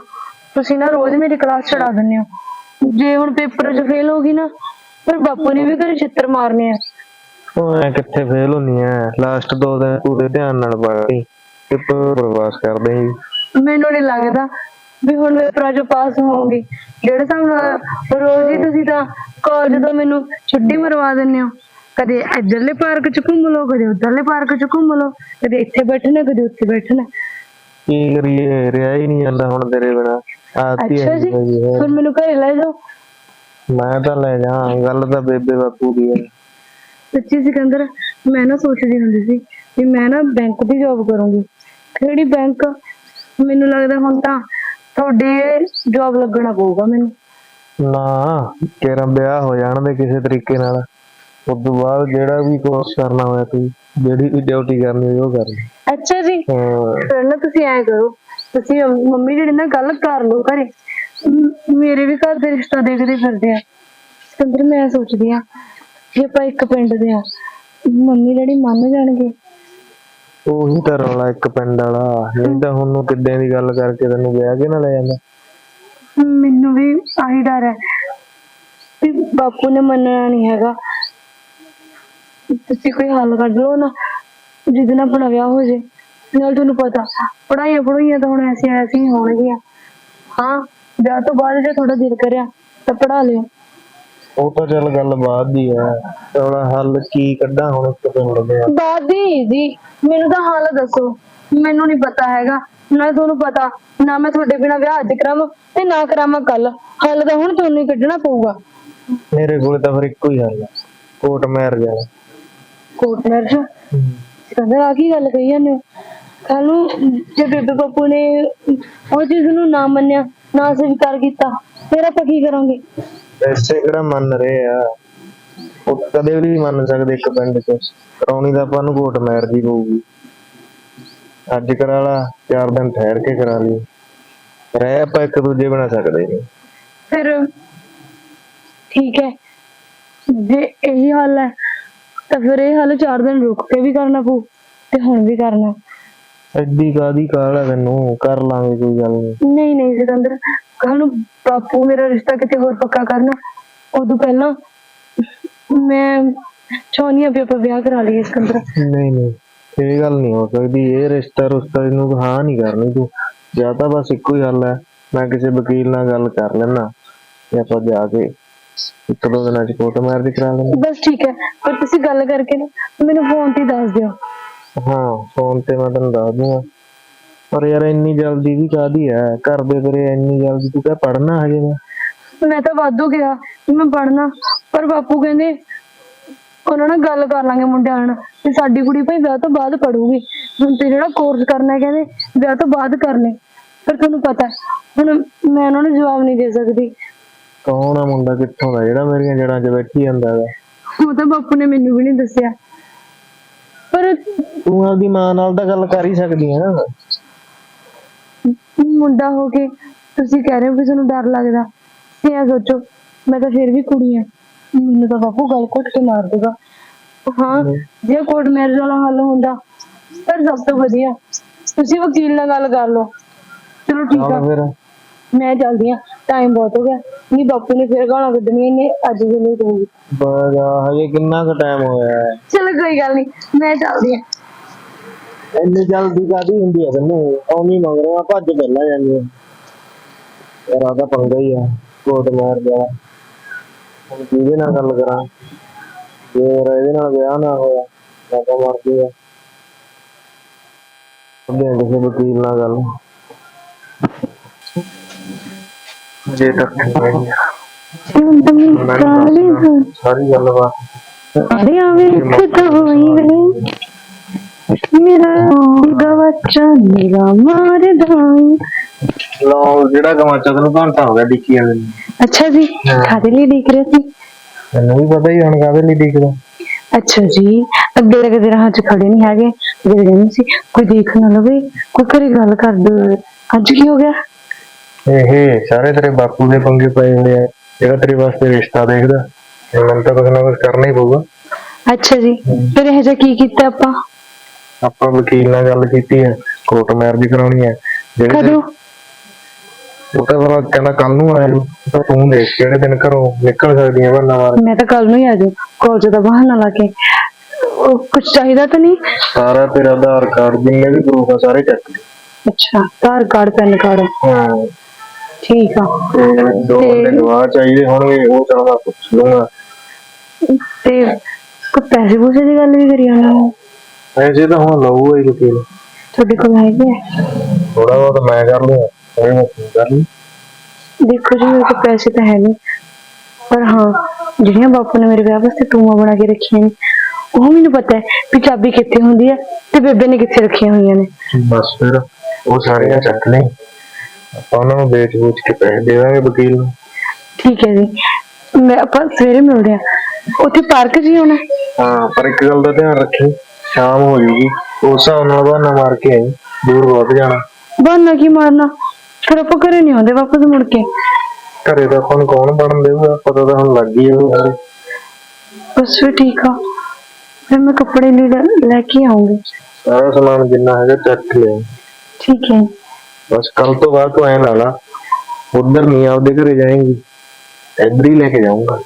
ਤੁਸੀਂ ਨਾ ਰੋਜ਼ ਮੇਰੀ ਕਲਾਸ ਛਡਾ ਦਿੰਦੇ ਹੋ। ਜੇ ਹੁਣ ਪੇਪਰ 'ਚ ਫੇਲ ਹੋ ਗਈ ਨਾ ਫਿਰ ਬਾਪੂ ਨੇ ਵੀ ਘਰੇ ਛਿੱਤਰ ਮਾਰਨੇ ਆ। ਉਹ ਐ ਕਿੱਥੇ ਫੇਲ ਹੁੰਨੀ ਐ ਲਾਸਟ ਦੋ ਦਿਨ ਪੂਰੇ ਧਿਆਨ ਨਾਲ ਪੜ੍ਹੀ ਪੇਪਰ ਪ੍ਰਵਾਸ ਕਰਦੇ ਸੀ। ਮੈਨੂੰ ਨਹੀਂ ਲੱਗਦਾ ਵੀ ਹੁਣ ਪੇਪਰਾਂ 'ਚ ਪਾਸ ਹੋਵਾਂਗੀ। ਜਿਹੜੇ ਹਿਸਾਬ ਨਾਲ ਰੋਜ਼ ਹੀ ਤੁਸੀਂ ਤਾਂ ਕਾਲਜ ਤੋਂ ਮੈਨੂੰ ਛੁੱਟੀ ਮਰਵਾ ਦਿੰਦੇ ਹੋ। ਕਦੇ ਇੱਧਰਲੇ ਪਾਰਕ 'ਚ ਘੁੰਮ ਲਓ ਕਦੇ ਉੱਧਰਲੇ ਪਾਰਕ 'ਚ ਘੁੰਮ ਲਓ ਕਦੇ ਇੱਥੇ ਬੈਠਣਾ ਕਦੇ ਉੱਥੇ ਬੈਠਣਾ। ਕੀ ਕਰੀਏ ਰਿਹਾ ਹੀ ਨਹੀਂ ਜਾਂਦਾ ਹੁਣ ਤੇਰੇ ਬਿਨਾ। ਆਤੀ ਅੱਛਾ ਜੀ ਫਿਰ ਮੈਨੂੰ ਘਰੇ ਲੈ ਜਾਓ। ਮੈਂ ਤਾਂ ਲੈ ਜਾ ਗੱਲ ਤਾਂ ਬੇਬੇ ਬਾਪੂ ਦੀ ਐ ਸੱਚੀ ਸਿਕੰਦਰ ਮੈਂ ਨਾ ਸੋਚਦੀ ਹੁੰਦੀ ਸੀ ਵੀ ਮੈਂ ਨਾ ਬੈਂਕ ਦੀ ਜੌਬ ਕਰੂੰਗੀ। ਕਿਹੜੀ ਬੈਂਕ? ਮੈਨੂੰ ਲੱਗਦਾ ਹੁਣ ਤਾਂ ਤੁਹਾਡੇ ਜੌਬ ਲੱਗਣਾ ਪਊਗਾ ਮੈਨੂੰ। ਨਾ ਤੇਰਾ ਵਿਆਹ ਹੋ ਜਾਣ ਦੇ ਕਿਸੇ ਤਰੀਕੇ ਨਾਲ। ਉਸ ਤੋਂ ਬਾਅਦ ਜਿਹੜਾ ਵੀ ਕੋਰਸ ਕਰਨਾ ਹੋਇਆ ਤੂੰ ਜਿਹੜੀ ਵੀ ਡਿਊਟੀ ਕਰਨੀ ਹੋਈ ਉਹ ਕਰ ਲਈ ਅੱਛਾ ਜੀ। ਹਾਂ। ਫਿਰ ਨਾ ਤੁਸੀਂ ਐਂ ਕਰੋ ਤੁਸੀਂ ਮੰਮੀ ਜਿਹੜੀ ਨਾਲ ਗੱਲ ਕਰ ਲਓ ਘਰੇ। ਮ- ਮੇਰੇ ਵੀ ਘਰ ਦੇ ਰਿਸ਼ਤਾ ਦੇਖਦੇ ਫਿਰਦੇ ਆ। ਸਿਕੰਦਰ ਮੈਂ ਸੋਚਦੀ ਆ ਜੇ ਆਪਾਂ ਇੱਕ ਪਿੰਡ ਦੇ ਆ ਮੰਮੀ ਜਿਹੜੀ ਮੰਨ ਜਾਣਗੇ? ਉਹੀ ਤਾਂ ਰੌਲਾ ਇੱਕ ਪਿੰਡ ਵਾਲਾ। ਨਹੀਂ ਤਾਂ ਹੁਣ ਨੂੰ ਕਿੱਦਾਂ ਦੀ ਗੱਲ ਕਰਕੇ ਤੈਨੂੰ ਵਿਆਹ ਕੇ ਨਾ ਲੈ ਜਾਂਦਾ। ਮੈਨੂੰ ਵੀ ਆਹੀ ਡਰ ਹੈ ਵੀ ਬਾਪੂ ਨੇ ਮੰਨਣਾ ਨਹੀਂ ਹੈਗਾ। ਤੁਸੀਂ ਕੋਈ ਹੱਲ ਕੱਢ ਲਓ ਨਾ ਜਿਹਦੇ ਨਾਲ ਆਪਣਾ ਵਿਆਹ ਹੋ ਜੇ। ਨਾਲ ਤੁਹਾਨੂੰ ਪਤਾ ਪੜਾਈਆਂ ਪੜਾਈਆਂ ਤਾਂ ਹੁਣ ਐਸੀ ਐਸੀ ਹੀ ਹੋਣਗੀਆਂ। ਹਾਂ ਵਿਆਹ ਤੋਂ ਬਾਅਦ ਜੇ ਤੁਹਾਡਾ ਦਿਲ ਕਰਿਆ ਤਾਂ ਪੜਾ ਲਿਓ। ਉਹ ਤਾਂ ਚੱਲ ਗੱਲ ਬਾਅਦ ਦੀ ਐ ਰੌਲਾ ਹੱਲ ਕੀ ਕੱਢਾਂ ਹੁਣ ਇੱਕ ਪਿੰਡ ਦੇ ਆ ਦਾਦੀ ਜੀ ਮੈਨੂੰ ਤਾਂ ਹਾਲ ਦੱਸੋ। ਮੈਨੂੰ ਨਹੀਂ ਪਤਾ ਹੈਗਾ। ਨਾ ਤੁਹਾਨੂੰ ਪਤਾ ਨਾ ਮੈਂ ਤੁਹਾਡੇ ਬਿਨਾ ਵਿਆਹ ਅੱਜ ਕਰਾਵਾਂ ਤੇ ਨਾ ਕਰਾਵਾਂ ਕੱਲ। ਹੱਲ ਤਾਂ ਹੁਣ ਤੁਹਾਨੂੰ ਹੀ ਕੱਢਣਾ ਪਊਗਾ। ਮੇਰੇ ਕੋਲ ਤਾਂ ਫਿਰ ਇੱਕੋ ਹੀ ਹੱਲ ਆ ਕੋਰਟ ਮੈਰਿਜ ਆ ਮੈਰਿਜ ਕਹਿੰਦਾ ਆ ਕੀ ਗੱਲ ਕਹੀ ਜਾਂਦੇ ਕੱਲ ਨੂੰ ਜੇ ਬੇਬੇ ਬਾਪੂ ਨੇ ਉਹ ਚੀਜ਼ ਨੂੰ ਨਾ ਮੰਨਿਆ ਨਾ ਸਵੀਕਾਰ ਕੀਤਾ ਫਿਰ ਆਪਾਂ ਕੀ ਕਰਾਂਗੇ? ਐਸੇ ਕਿਹੜਾ ਮੰਨ ਰਹੇ ਆ? ਉਹ ਕਦੇ ਵੀ ਨਹੀਂ ਮੰਨ ਸਕਦੇ ਇੱਕ ਪਿੰਡ 'ਚ। ਕਰਾਉਣੀ ਤਾਂ ਆਪਾਂ ਨੂੰ ਕੋਰਟ ਮੈਰਿਜ ਹੀ ਪਊਗੀ। ਅੱਜ ਕਰਾ ਲਾ ਚਾਰ ਦਿਨ ਠਹਿਰ ਕੇ ਕਰਾ ਲਈ ਰਹਿ ਆਪਾਂ ਇੱਕ ਦੂਜੇ ਬਣਾ ਸਕਦੇ ਨਹੀਂ। ਫਿਰ ਠੀਕ ਹੈ। ਜੇ ਇਹੀ ਹਾਲ ਹੈ ਤਾਂ ਫਿਰ ਇਹ ਹਾਲ ਚਾਰ ਦਿਨ ਰੁਕ ਕੇ ਵੀ ਕਰਨਾ ਪਊ ਤੇ ਹੁਣ ਵੀ ਕਰਨਾ। ਐਡੀ ਕਾਦੀ ਕਾਲ ਤੈਨੂੰ? ਕਰ ਲਾਂਗੇ ਕੋਈ ਗੱਲ ਨਹੀਂ ਨਹੀਂ ਨਹੀਂ ਕੱਲ ਨੂੰ ਬਾਪੂ ਮੇਰਾ ਰਿਸ਼ਤਾ ਕਿਤੇ ਹੋਰ ਪੱਕਾ ਕਰਨਾ ਉਦੋਂ ਪਹਿਲਾਂ ਮੈਂ ਚਾਹੁੰਦੀ ਹਾਂ ਵੀ ਆਪਾਂ ਵਿਆਹ ਕਰਾ ਲਈਏ ਸਿਕੰਦਰ ਨਹੀਂ ਨਹੀਂ ਇਹ ਗੱਲ ਨਹੀਂ ਹੋ ਸਕਦੀ। ਇਹ ਰਿਸ਼ਤਾ ਰੁਸ਼ਤਾ ਇਹਨੂੰ ਹਾਂ ਨਹੀਂ ਕਰਨੀ ਤੂੰ। ਜਾਂ ਤਾਂ ਬਸ ਇੱਕੋ ਹੀ ਹੱਲ ਹੈ। ਮੈਂ ਕਿਸੇ ਵਕੀਲ ਨਾਲ ਗੱਲ ਕਰ ਲੈਣਾ ਤੇ ਆਪਾਂ ਜਾ ਕੇ ਇੱਕ ਦੋ ਦਿਨਾਂ ਚ ਕੋਰਟ ਮੈਰਿਜ ਕਰਾ ਲੈਣਾ ਬਸ ਠੀਕ ਹੈ ਪਰ ਤੁਸੀਂ ਗੱਲ ਕਰਕੇ ਨਾ ਮੈਨੂੰ ਫੋਨ ਤੇ ਹੀ ਦੱਸ ਦਿਓ। ਹਾਂ ਫੋਨ ਤੇ ਮੈਂ ਤੈਨੂੰ ਦੱਸ ਦੂੰਗਾ ਪਰ ਯਾਰ ਇੰਨੀ ਜਲਦੀ ਵੀ ਕਾਦੀ ਹੈ? ਘਰ ਦੇ ਤੇਰੇ ਇੰਨੀ ਜਲਦੀ ਤੂੰ ਕਿਆ ਪੜਨਾ ਹਜੇ ਮੈਂ? ਮੈਂ ਤਾਂ ਵਾਧੂ ਗਿਆ ਮੈਂ ਪੜਨਾ ਪਰ ਬਾਪੂ ਕਹਿੰਦੇ ਉਹਨਾਂ ਨਾਲ ਗੱਲ ਕਰ ਲਾਂਗੇ ਮੁੰਡਿਆਂ ਨਾਲ। ਵੀ ਸਾਡੀ ਕੁੜੀ ਭਾਈ ਵਿਆਹ ਤੋਂ ਬਾਅਦ ਪੜੂਗੀ ਹੁਣ ਤੇ ਜਿਹੜਾ ਕੋਰਸ ਕਰਨਾ ਹੈ ਕਹਿੰਦੇ ਵਿਆਹ ਤੋਂ ਬਾਅਦ ਕਰ ਲੈ ਪਰ ਤੁਹਾਨੂੰ ਪਤਾ ਹੈ, ਹੁਣ ਮੈਂ ਉਹਨਾਂ ਨੂੰ ਜਵਾਬ ਨਹੀਂ ਦੇ ਸਕਦੀ। ਕੌਣ ਆ ਮੁੰਡਾ ਕਿੱਥੋਂ ਦਾ? ਜਿਹੜਾ ਮੇਰੀਆਂ ਜੜਾਂ 'ਚ ਬੈਠੀ ਜਾਂਦਾ ਹੈ ਉਹ ਤਾਂ ਬਾਪੂ ਨੇ ਮੈਨੂੰ ਵੀ ਨਹੀਂ ਦੱਸਿਆ। ਪਰ ਤੂੰ ਆਪਦੀ ਮਾਂ ਨਾਲ ਤਾਂ ਗੱਲ ਕਰ ਹੀ ਸਕਦੀ ਆ ਮੁੰਡਾ ਹੋ ਕੇ ਤੁਸੀਂ ਕਹਿ ਰਹੇ ਹੋ ਕਿ ਤੁਹਾਨੂੰ ਡਰ ਲੱਗਦਾ। ਤੇ ਇਹ ਸੋਚੋ ਮੈਂ ਤਾਂ ਫਿਰ ਵੀ ਕੁੜੀ ਆ। ਮੈਨੂੰ ਤਾਂ ਬਾਪੂ ਗੱਲ ਘੁੱਟ ਕੇ ਮਾਰ ਦੇਗਾ। ਹਾਂ ਜੇ ਕੋਰਟ ਮੈਰਿਜ ਵਾਲਾ ਹੱਲ ਹੁੰਦਾ ਪਰ ਸਭ ਤੋਂ ਵਧੀਆ। ਤੁਸੀਂ ਵਕੀਲ ਨਾਲ ਗੱਲ ਕਰ ਲਓ। ਚਲੋ ਠੀਕ ਆ। ਮੈਂ ਚੱਲਦੀ ਆ। ਟਾਈਮ ਬਹੁਤ ਹੋ ਗਿਆ। ਨਹੀਂ ਬਾਪੂ ਨੇ ਫਿਰ ਗਾਲਾਂ ਕੱਢਣੀਆਂ ਨੇ ਅੱਜ ਦੇ ਨਹੀਂ ਕਹੂੰਗੀ। ਆ, ਹਜੇ ਕਿੰਨਾ ਕੁ ਟਾਈਮ ਹੋਇਆ ਹੈ? ਚਲੋ ਕੋਈ ਗੱਲ ਨਹੀਂ ਮੈਂ ਚੱਲਦੀ ਆ ਇੰਨੀ ਜਲਦੀ ਕਾਦੀ ਹੁੰਦੀ ਆ ਤੈਨੂੰ? ਆਉਣੀ ਮਗਰੋਂ ਆ ਭੱਜ ਪਹਿਲਾਂ ਜਾਂਦੀ ਆ। ਯਾਰ ਆਦਾ ਪੰਗਾ ਹੀ ਆ ਕੋਟ ਮਾਰ ਗਿਆ। ਹੁਣ ਕਿਹਦੇ ਨਾਲ ਗੱਲ ਕਰਾਂ? ਜੇ ਮੇਰਾ ਇਹਦੇ ਨਾਲ ਵਿਆਹ ਨਾ ਹੋਇਆ ਮੈਂ ਤਾਂ ਮਰ ਗਿਆ। ਉਹਦੇ ਕਿਸੇ ਵਕੀਲ ਨਾਲ ਗੱਲ? ਜੇ ਤੱਕ ਸਾਰੀ ਗੱਲਬਾਤ ਸਾਰਿਆਂ ਵਿੱਚ ਕੋਈ ਵੇ ਮੇਰਾ ਗਵਚਾ ਮੇਰਾ ਮਾਰਦਾ ਲਓ ਜਿਹੜਾ ਗਵਾਚਾ ਤੈਨੂੰ ਘੰਟਾ ਹੋ ਗਿਆ ਡਿੱਕੀ ਵਾਲੇ ਨੂੰ ਅੱਛਾ ਜੀ ਕਾਦੇ ਲਈ ਦੇਖ ਰਹੇ ਸੀ ਮੈਨੂੰ ਵੀ ਪਤਾ ਹੀ ਹੁਣ ਕਾਹਦੇ ਲਈ ਡਿੱਕਦਾ ਅੱਛਾ ਜੀ ਅੱਗੇ ਲੱਗੇ ਦੇ ਰਾਹ 'ਚ ਖੜੇ ਨਹੀਂ ਹੈਗੇ ਜਿਹੜੇ ਕਹਿੰਦੇ ਸੀ ਕੋਈ ਦੇਖ ਨਾ ਲਵੇ ਕੋਈ ਘਰੇ ਗੱਲ ਕਰ ਦੋ ਅੱਜ ਕੀ ਹੋ ਗਿਆ ਇਹ ਸਾਰੇ ਤੇਰੇ ਬਾਪੂ ਦੇ ਪੰਗੇ ਪਏ ਹੋਏ ਆ। ਜਿਹੜਾ ਤੇਰੇ ਵਾਸਤੇ ਰਿਸ਼ਤਾ ਦੇਖਦਾ ਤੇ ਮੈਨੂੰ ਤਾਂ ਕੁਛ ਨਾ ਕੁਛ ਕਰਨਾ ਹੀ ਪਊਗਾ। ਅੱਛਾ ਜੀ। ਫਿਰ ਇਹ ਜਿਹਾ ਕੀ ਕੀਤਾ ਆਪਾਂ? ਆਪਾਂ ਵਕੀਲ ਨਾਲ ਗੱਲ ਕੀਤੀ ਹੈ ਕੋਰਟ ਮੈਰਿਜ ਕਰਾਉਣੀ ਹੈ ਜਿਹੜੇ ਕਦੋਂ? ਉਹ ਤਾਂ ਫਿਰ ਕਹਿੰਦਾ ਕੱਲ ਨੂੰ ਆ ਜਾਓ ਤਾਂ ਤੂੰ ਦੇਖ ਕਿਹੜੇ ਦਿਨ ਘਰੋਂ ਨਿਕਲ ਸਕਦੀ ਹੈ ਬੰਨਾ ਵਾਰ ਮੈਂ ਤਾਂ ਕੱਲ ਨੂੰ ਹੀ ਆ ਜਾਊਂ ਕਾਲਜ ਦਾ ਬਹਾਨਾ ਲਾ ਕੇ। ਉਹ ਕੁਝ ਚਾਹੀਦਾ ਤਾਂ ਨਹੀਂ? ਸਾਰਾ ਤੇਰਾ ਆਧਾਰ ਕਾਰਡ ਜਿੰਨੇ ਵੀ ਪ੍ਰੂਫ ਆ ਸਾਰੇ ਚੱਕ ਲੈ ਅੱਛਾ ਆਧਾਰ ਕਾਰਡ ਪੈਨ ਕਾਰਡ। ਹਾਂ। ਠੀਕ ਆ। ਤੇ ਦੋ ਬੰਦੇ ਗਵਾਹ ਚਾਹੀਦੇ ਹੋਣਗੇ ਉਹ ਤਾਂ ਮੈਂ ਪੁੱਛ ਲੂੰਗਾ ਤੇ ਕੋਈ ਪੈਸੇ ਪੂਸੇ ਦੀ ਗੱਲ ਵੀ ਕਰੀ ਨੂੰ ਐਸੇ ਤਾਂ ਹੁਣ ਲਊਗਾ ਹੀ ਵਕੀਲ ਤੁਹਾਡੇ ਕੋਲ ਹੈਗੇ ਆ? ਥੋੜਾ ਬਹੁਤ ਮੈਂ ਕਰ ਲੂੰਗਾ ਕੋਈ ਮੈਂ ਕਰ ਲੂੰ ਦੇਖੋ ਜੀ ਮੇਰੇ ਕੋਲ ਪੈਸੇ ਤਾਂ ਹੈ ਨਹੀਂ ਪਰ ਹਾਂ ਜਿਹੜੀਆਂ ਬਾਪੂ ਨੇ ਮੇਰੇ ਵਿਆਹ ਵਾਸਤੇ ਟੂਮਾ ਬਣਾ ਕੇ ਰੱਖੀਆਂ ਨੇ ਉਹ ਮੈਨੂੰ ਪਤਾ ਹੈ ਵੀ ਚਾਬੀ ਕਿੱਥੇ ਹੁੰਦੀ ਹੈ ਤੇ ਬੇਬੇ ਨੇ ਕਿੱਥੇ ਰੱਖੀਆਂ ਹੋਈਆਂ ਨੇ। ਬਸ ਫਿਰ ਉਹ ਸਾਰੀਆਂ ਚੱਕ ਲਈ। ਆਪਾਂ ਉਹਨਾਂ ਨੂੰ ਵੇਚ ਵੂਚ ਕੇ ਪੈਸੇ ਦੇ ਦਾਂਗੇ ਵਕੀਲ ਨੂੰ। ਠੀਕ ਹੈ ਜੀ। ਮੈਂ ਆਪਾਂ ਸਵੇਰੇ ਮਿਲਦੇ ਆ ਉੱਥੇ ਪਾਰਕ 'ਚ ਹੀ ਹੋਣਾ? ਹਾਂ ਪਰ ਇੱਕ ਗੱਲ ਦਾ ਧਿਆਨ ਰੱਖੀ ਸ਼ਾਮ ਹੋ ਜੂਗੀ। ਉਸ ਹਿਸਾਬ ਨਾਲ ਬਹਾਨਾ ਮਾਰ ਕੇ ਆਈ ਦੂਰ ਬਹੁਤ ਜਾਣਾ। ਬਹਾਨਾ ਕੀ ਮਾਰਨਾ? ਫਿਰ ਆਪਾਂ ਘਰੇ ਨਹੀਂ ਆਉਂਦੇ ਵਾਪਸ ਮੁੜ ਕੇ। ਘਰੇ ਤਾਂ ਆਪਾਂ ਨੂੰ ਕੌਣ ਬਣਨ ਦੇਊਗਾ? ਪਤਾ ਤਾਂ ਹੁਣ ਲੱਗ ਉਹ ਸਾਰੇ ਬਸ ਫਿਰ ਠੀਕ ਆ। ਫਿਰ ਮੈਂ ਕੱਪੜੇ ਲੈ ਲੈ ਕੇ ਆਉਂਗੀ। ਸਾਰਾ ਸਮਾਨ ਜਿੰਨਾ ਹੈਗਾ ਚੱਕ ਲਿਆ। ਠੀਕ ਹੈ। ਬਸ ਕੱਲ ਤੋਂ ਬਾਅਦ ਤੂੰ ਐ ਲਾ ਲਾ ਉਧਰ ਨਹੀਂ ਆਪਦੇ ਘਰੇ ਜਾਏਂਗੀ ਇੱਧਰ ਹੀ ਲੈ ਕੇ ਜਾਊਂਗਾ।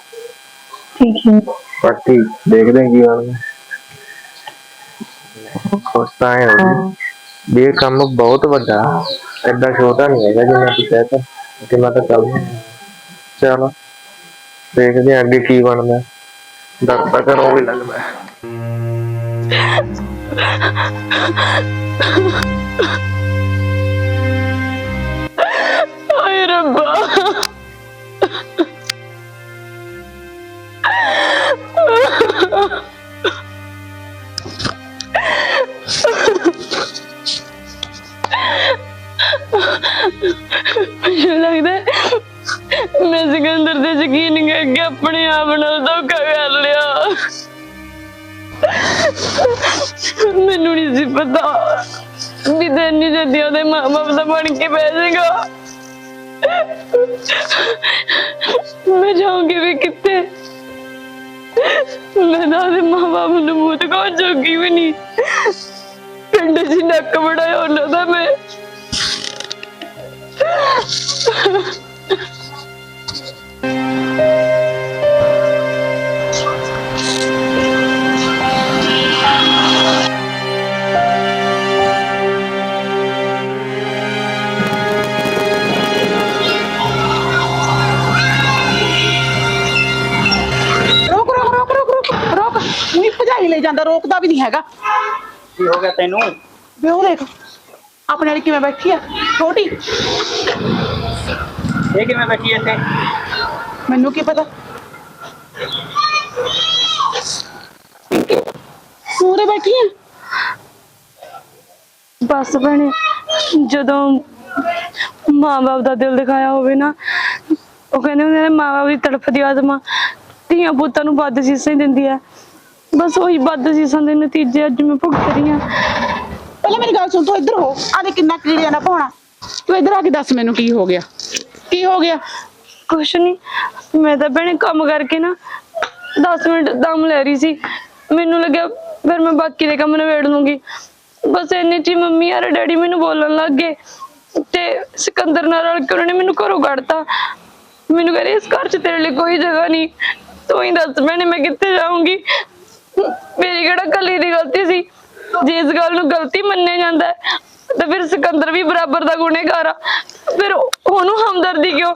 ਠੀਕ ਹੈ। ਬਾਕੀ ਦੇਖਦੇ ਹਾਂ ਕੀ ਬਣਦਾ। ਖੁਸ਼ਤਾ ਹੈ ਵੀ ਇਹ ਕੰਮ ਬਹੁਤ ਵੱਡਾ ਐਡਾ ਛੋਟਾ ਨਹੀਂ ਹੈਗਾ ਜਿੰਨਾ ਤੂੰ ਕਹਤਾ ਕਿ ਮੈਂ ਤਾਂ ਚੱਲ ਚਲੋ ਦੇਖਦੇ ਹਾਂ ਅੱਗੇ ਕੀ ਬਣਦਾ। ਤਾਂ ਕਰੋ ਵੀ ਲੱਗਦਾ ਹਾਏ ਰੱਬਾ ਮੈਨੂੰ ਲੱਗਦਾ ਹੈ ਮੈਂ ਸਿਕੰਦਰ ਤੇ ਯਕੀਨ ਕਰਕੇ ਆਪਣੇ ਆਪ ਨਾਲ ਧੋਖਾ ਕਰ ਲਿਆ ਮੈਨੂੰ ਨਹੀਂ ਸੀ ਪਤਾ ਵੀ ਤੈਨੂੰ ਜੱਦੀ ਉਹਦੇ ਮਾਂ-ਬਾਪ ਦਾ ਬਣ ਕੇ ਬਹਿ ਜਾਏਗਾ ਮੈਂ ਜਾਊਂਗੀ ਵੀ ਕਿੱਥੇ? ਮੈਂ ਤਾਂ ਉਹਦੇ ਮਾਂ-ਬਾਪ ਨੂੰ ਮੂੰਹ ਦਿਖਾਉਣ ਜੋਗੀ ਵੀ ਨਹੀਂ। ਪਿੰਡ ਜੀ ਨੱਕ ਬੜਾਇਆ ਉਹਨਾਂ ਦਾ ਮੈਂ। ਰੋਕ ਜਾਂਦਾ ਰੋਕਦਾ ਵੀ ਨਹੀਂ ਹੈਗਾ। ਕੀ ਹੋ ਗਿਆ ਤੈਨੂੰ? ਵੇ ਉਹ ਦੇਖ ਆਪਣੇ ਵਾਲੀ ਕਿਵੇਂ ਬੈਠੀ ਆ? ਛੋਟੀ। ਇਹ ਕਿਵੇਂ ਬੈਠੀ ਐ ਇੱਥੇ? ਮੈਨੂੰ ਕੀ ਪਤਾ? ਪੂਰੇ ਬੈਠੀ ਆ? ਬਸ ਭੈਣੇ ਜਦੋਂ ਮਾਂ-ਬਾਪ ਦਾ ਦਿਲ ਦਿਖਾਇਆ ਹੋਵੇ ਨਾ ਉਹ ਕਹਿੰਦੇ ਹੁੰਦੇ ਨੇ ਮਾਂ-ਬਾਪ ਦੀ ਤੜਫਦੀ ਆਤਮਾ ਧੀਆਂ ਪੁੱਤਾਂ ਨੂੰ ਵੱਧ ਸੀਸਾਂ ਹੀ ਦਿੰਦੀ ਹੈ ਬਸ ਉਹੀ ਵੱਧ ਸੀਸਾਂ ਦੇ ਨਤੀਜੇ ਅੱਜ ਮੈਂ ਭੁਗਤ ਰਹੀ ਹਾਂ। ਪਹਿਲਾਂ ਮੇਰੀ ਗੱਲ ਸੁਣ ਤੂੰ ਇੱਧਰ ਹੋ। ਆ ਦੇ ਕਿੰਨਾ ਕੀੜਿਆਂ ਦਾ ਪਾਉਣਾ ਤੂੰ ਇੱਧਰ ਆ ਕੇ ਦੱਸ ਮੈਨੂੰ ਕੀ ਹੋ ਗਿਆ। ਕੀ ਹੋ ਗਿਆ? ਕੁਛ ਨਹੀਂ ਮੈਂ ਤਾਂ ਭੈਣੇ ਕੰਮ ਕਰਕੇ ਨਾ 10 ਮਿੰਟ ਦਮ ਲੈ ਰਹੀ ਸੀ। ਮੈਨੂੰ ਲੱਗਿਆ ਫਿਰ ਮੈਂ ਬਾਕੀ ਦੇ ਕੰਮ ਨਿਬੇੜ ਲੂੰਗੀ। ਬਸ ਇੰਨੇ ਚ ਹੀ ਮੰਮੀ ਯਾਰ ਡੈਡੀ ਮੈਨੂੰ ਬੋਲਣ ਲੱਗ ਗਏ। ਤੇ ਸਿਕੰਦਰ ਨਾਲ ਰਲ ਕੇ ਉਹਨਾਂ ਨੇ ਮੈਨੂੰ ਘਰੋਂ ਕੱਢਤਾ। ਮੈਨੂੰ ਕਹਿੰਦੇ ਇਸ ਘਰ 'ਚ ਤੇਰੇ ਲਈ ਕੋਈ ਜਗ੍ਹਾ ਨਹੀਂ। ਤੂੰ ਹੀ ਦੱਸ ਭੈਣੇ ਮੈਂ ਕਿੱਥੇ ਜਾਊਂਗੀ? ਮੇਰੀ ਕਿਹੜਾ ਕੱਲੀ ਦੀ ਗਲਤੀ ਸੀ? ਜੇ ਇਸ ਗੱਲ ਨੂੰ ਗਲਤੀ ਮੰਨਿਆ ਜਾਂਦਾ ਹੈ, ਤਾਂ ਫਿਰ ਸਿਕੰਦਰ ਵੀ ਬਰਾਬਰ ਦਾ ਗੁਨੇਗਾਰ ਆ। ਫਿਰ ਉਹਨੂੰ ਹਮਦਰਦੀ ਕਿਉਂ?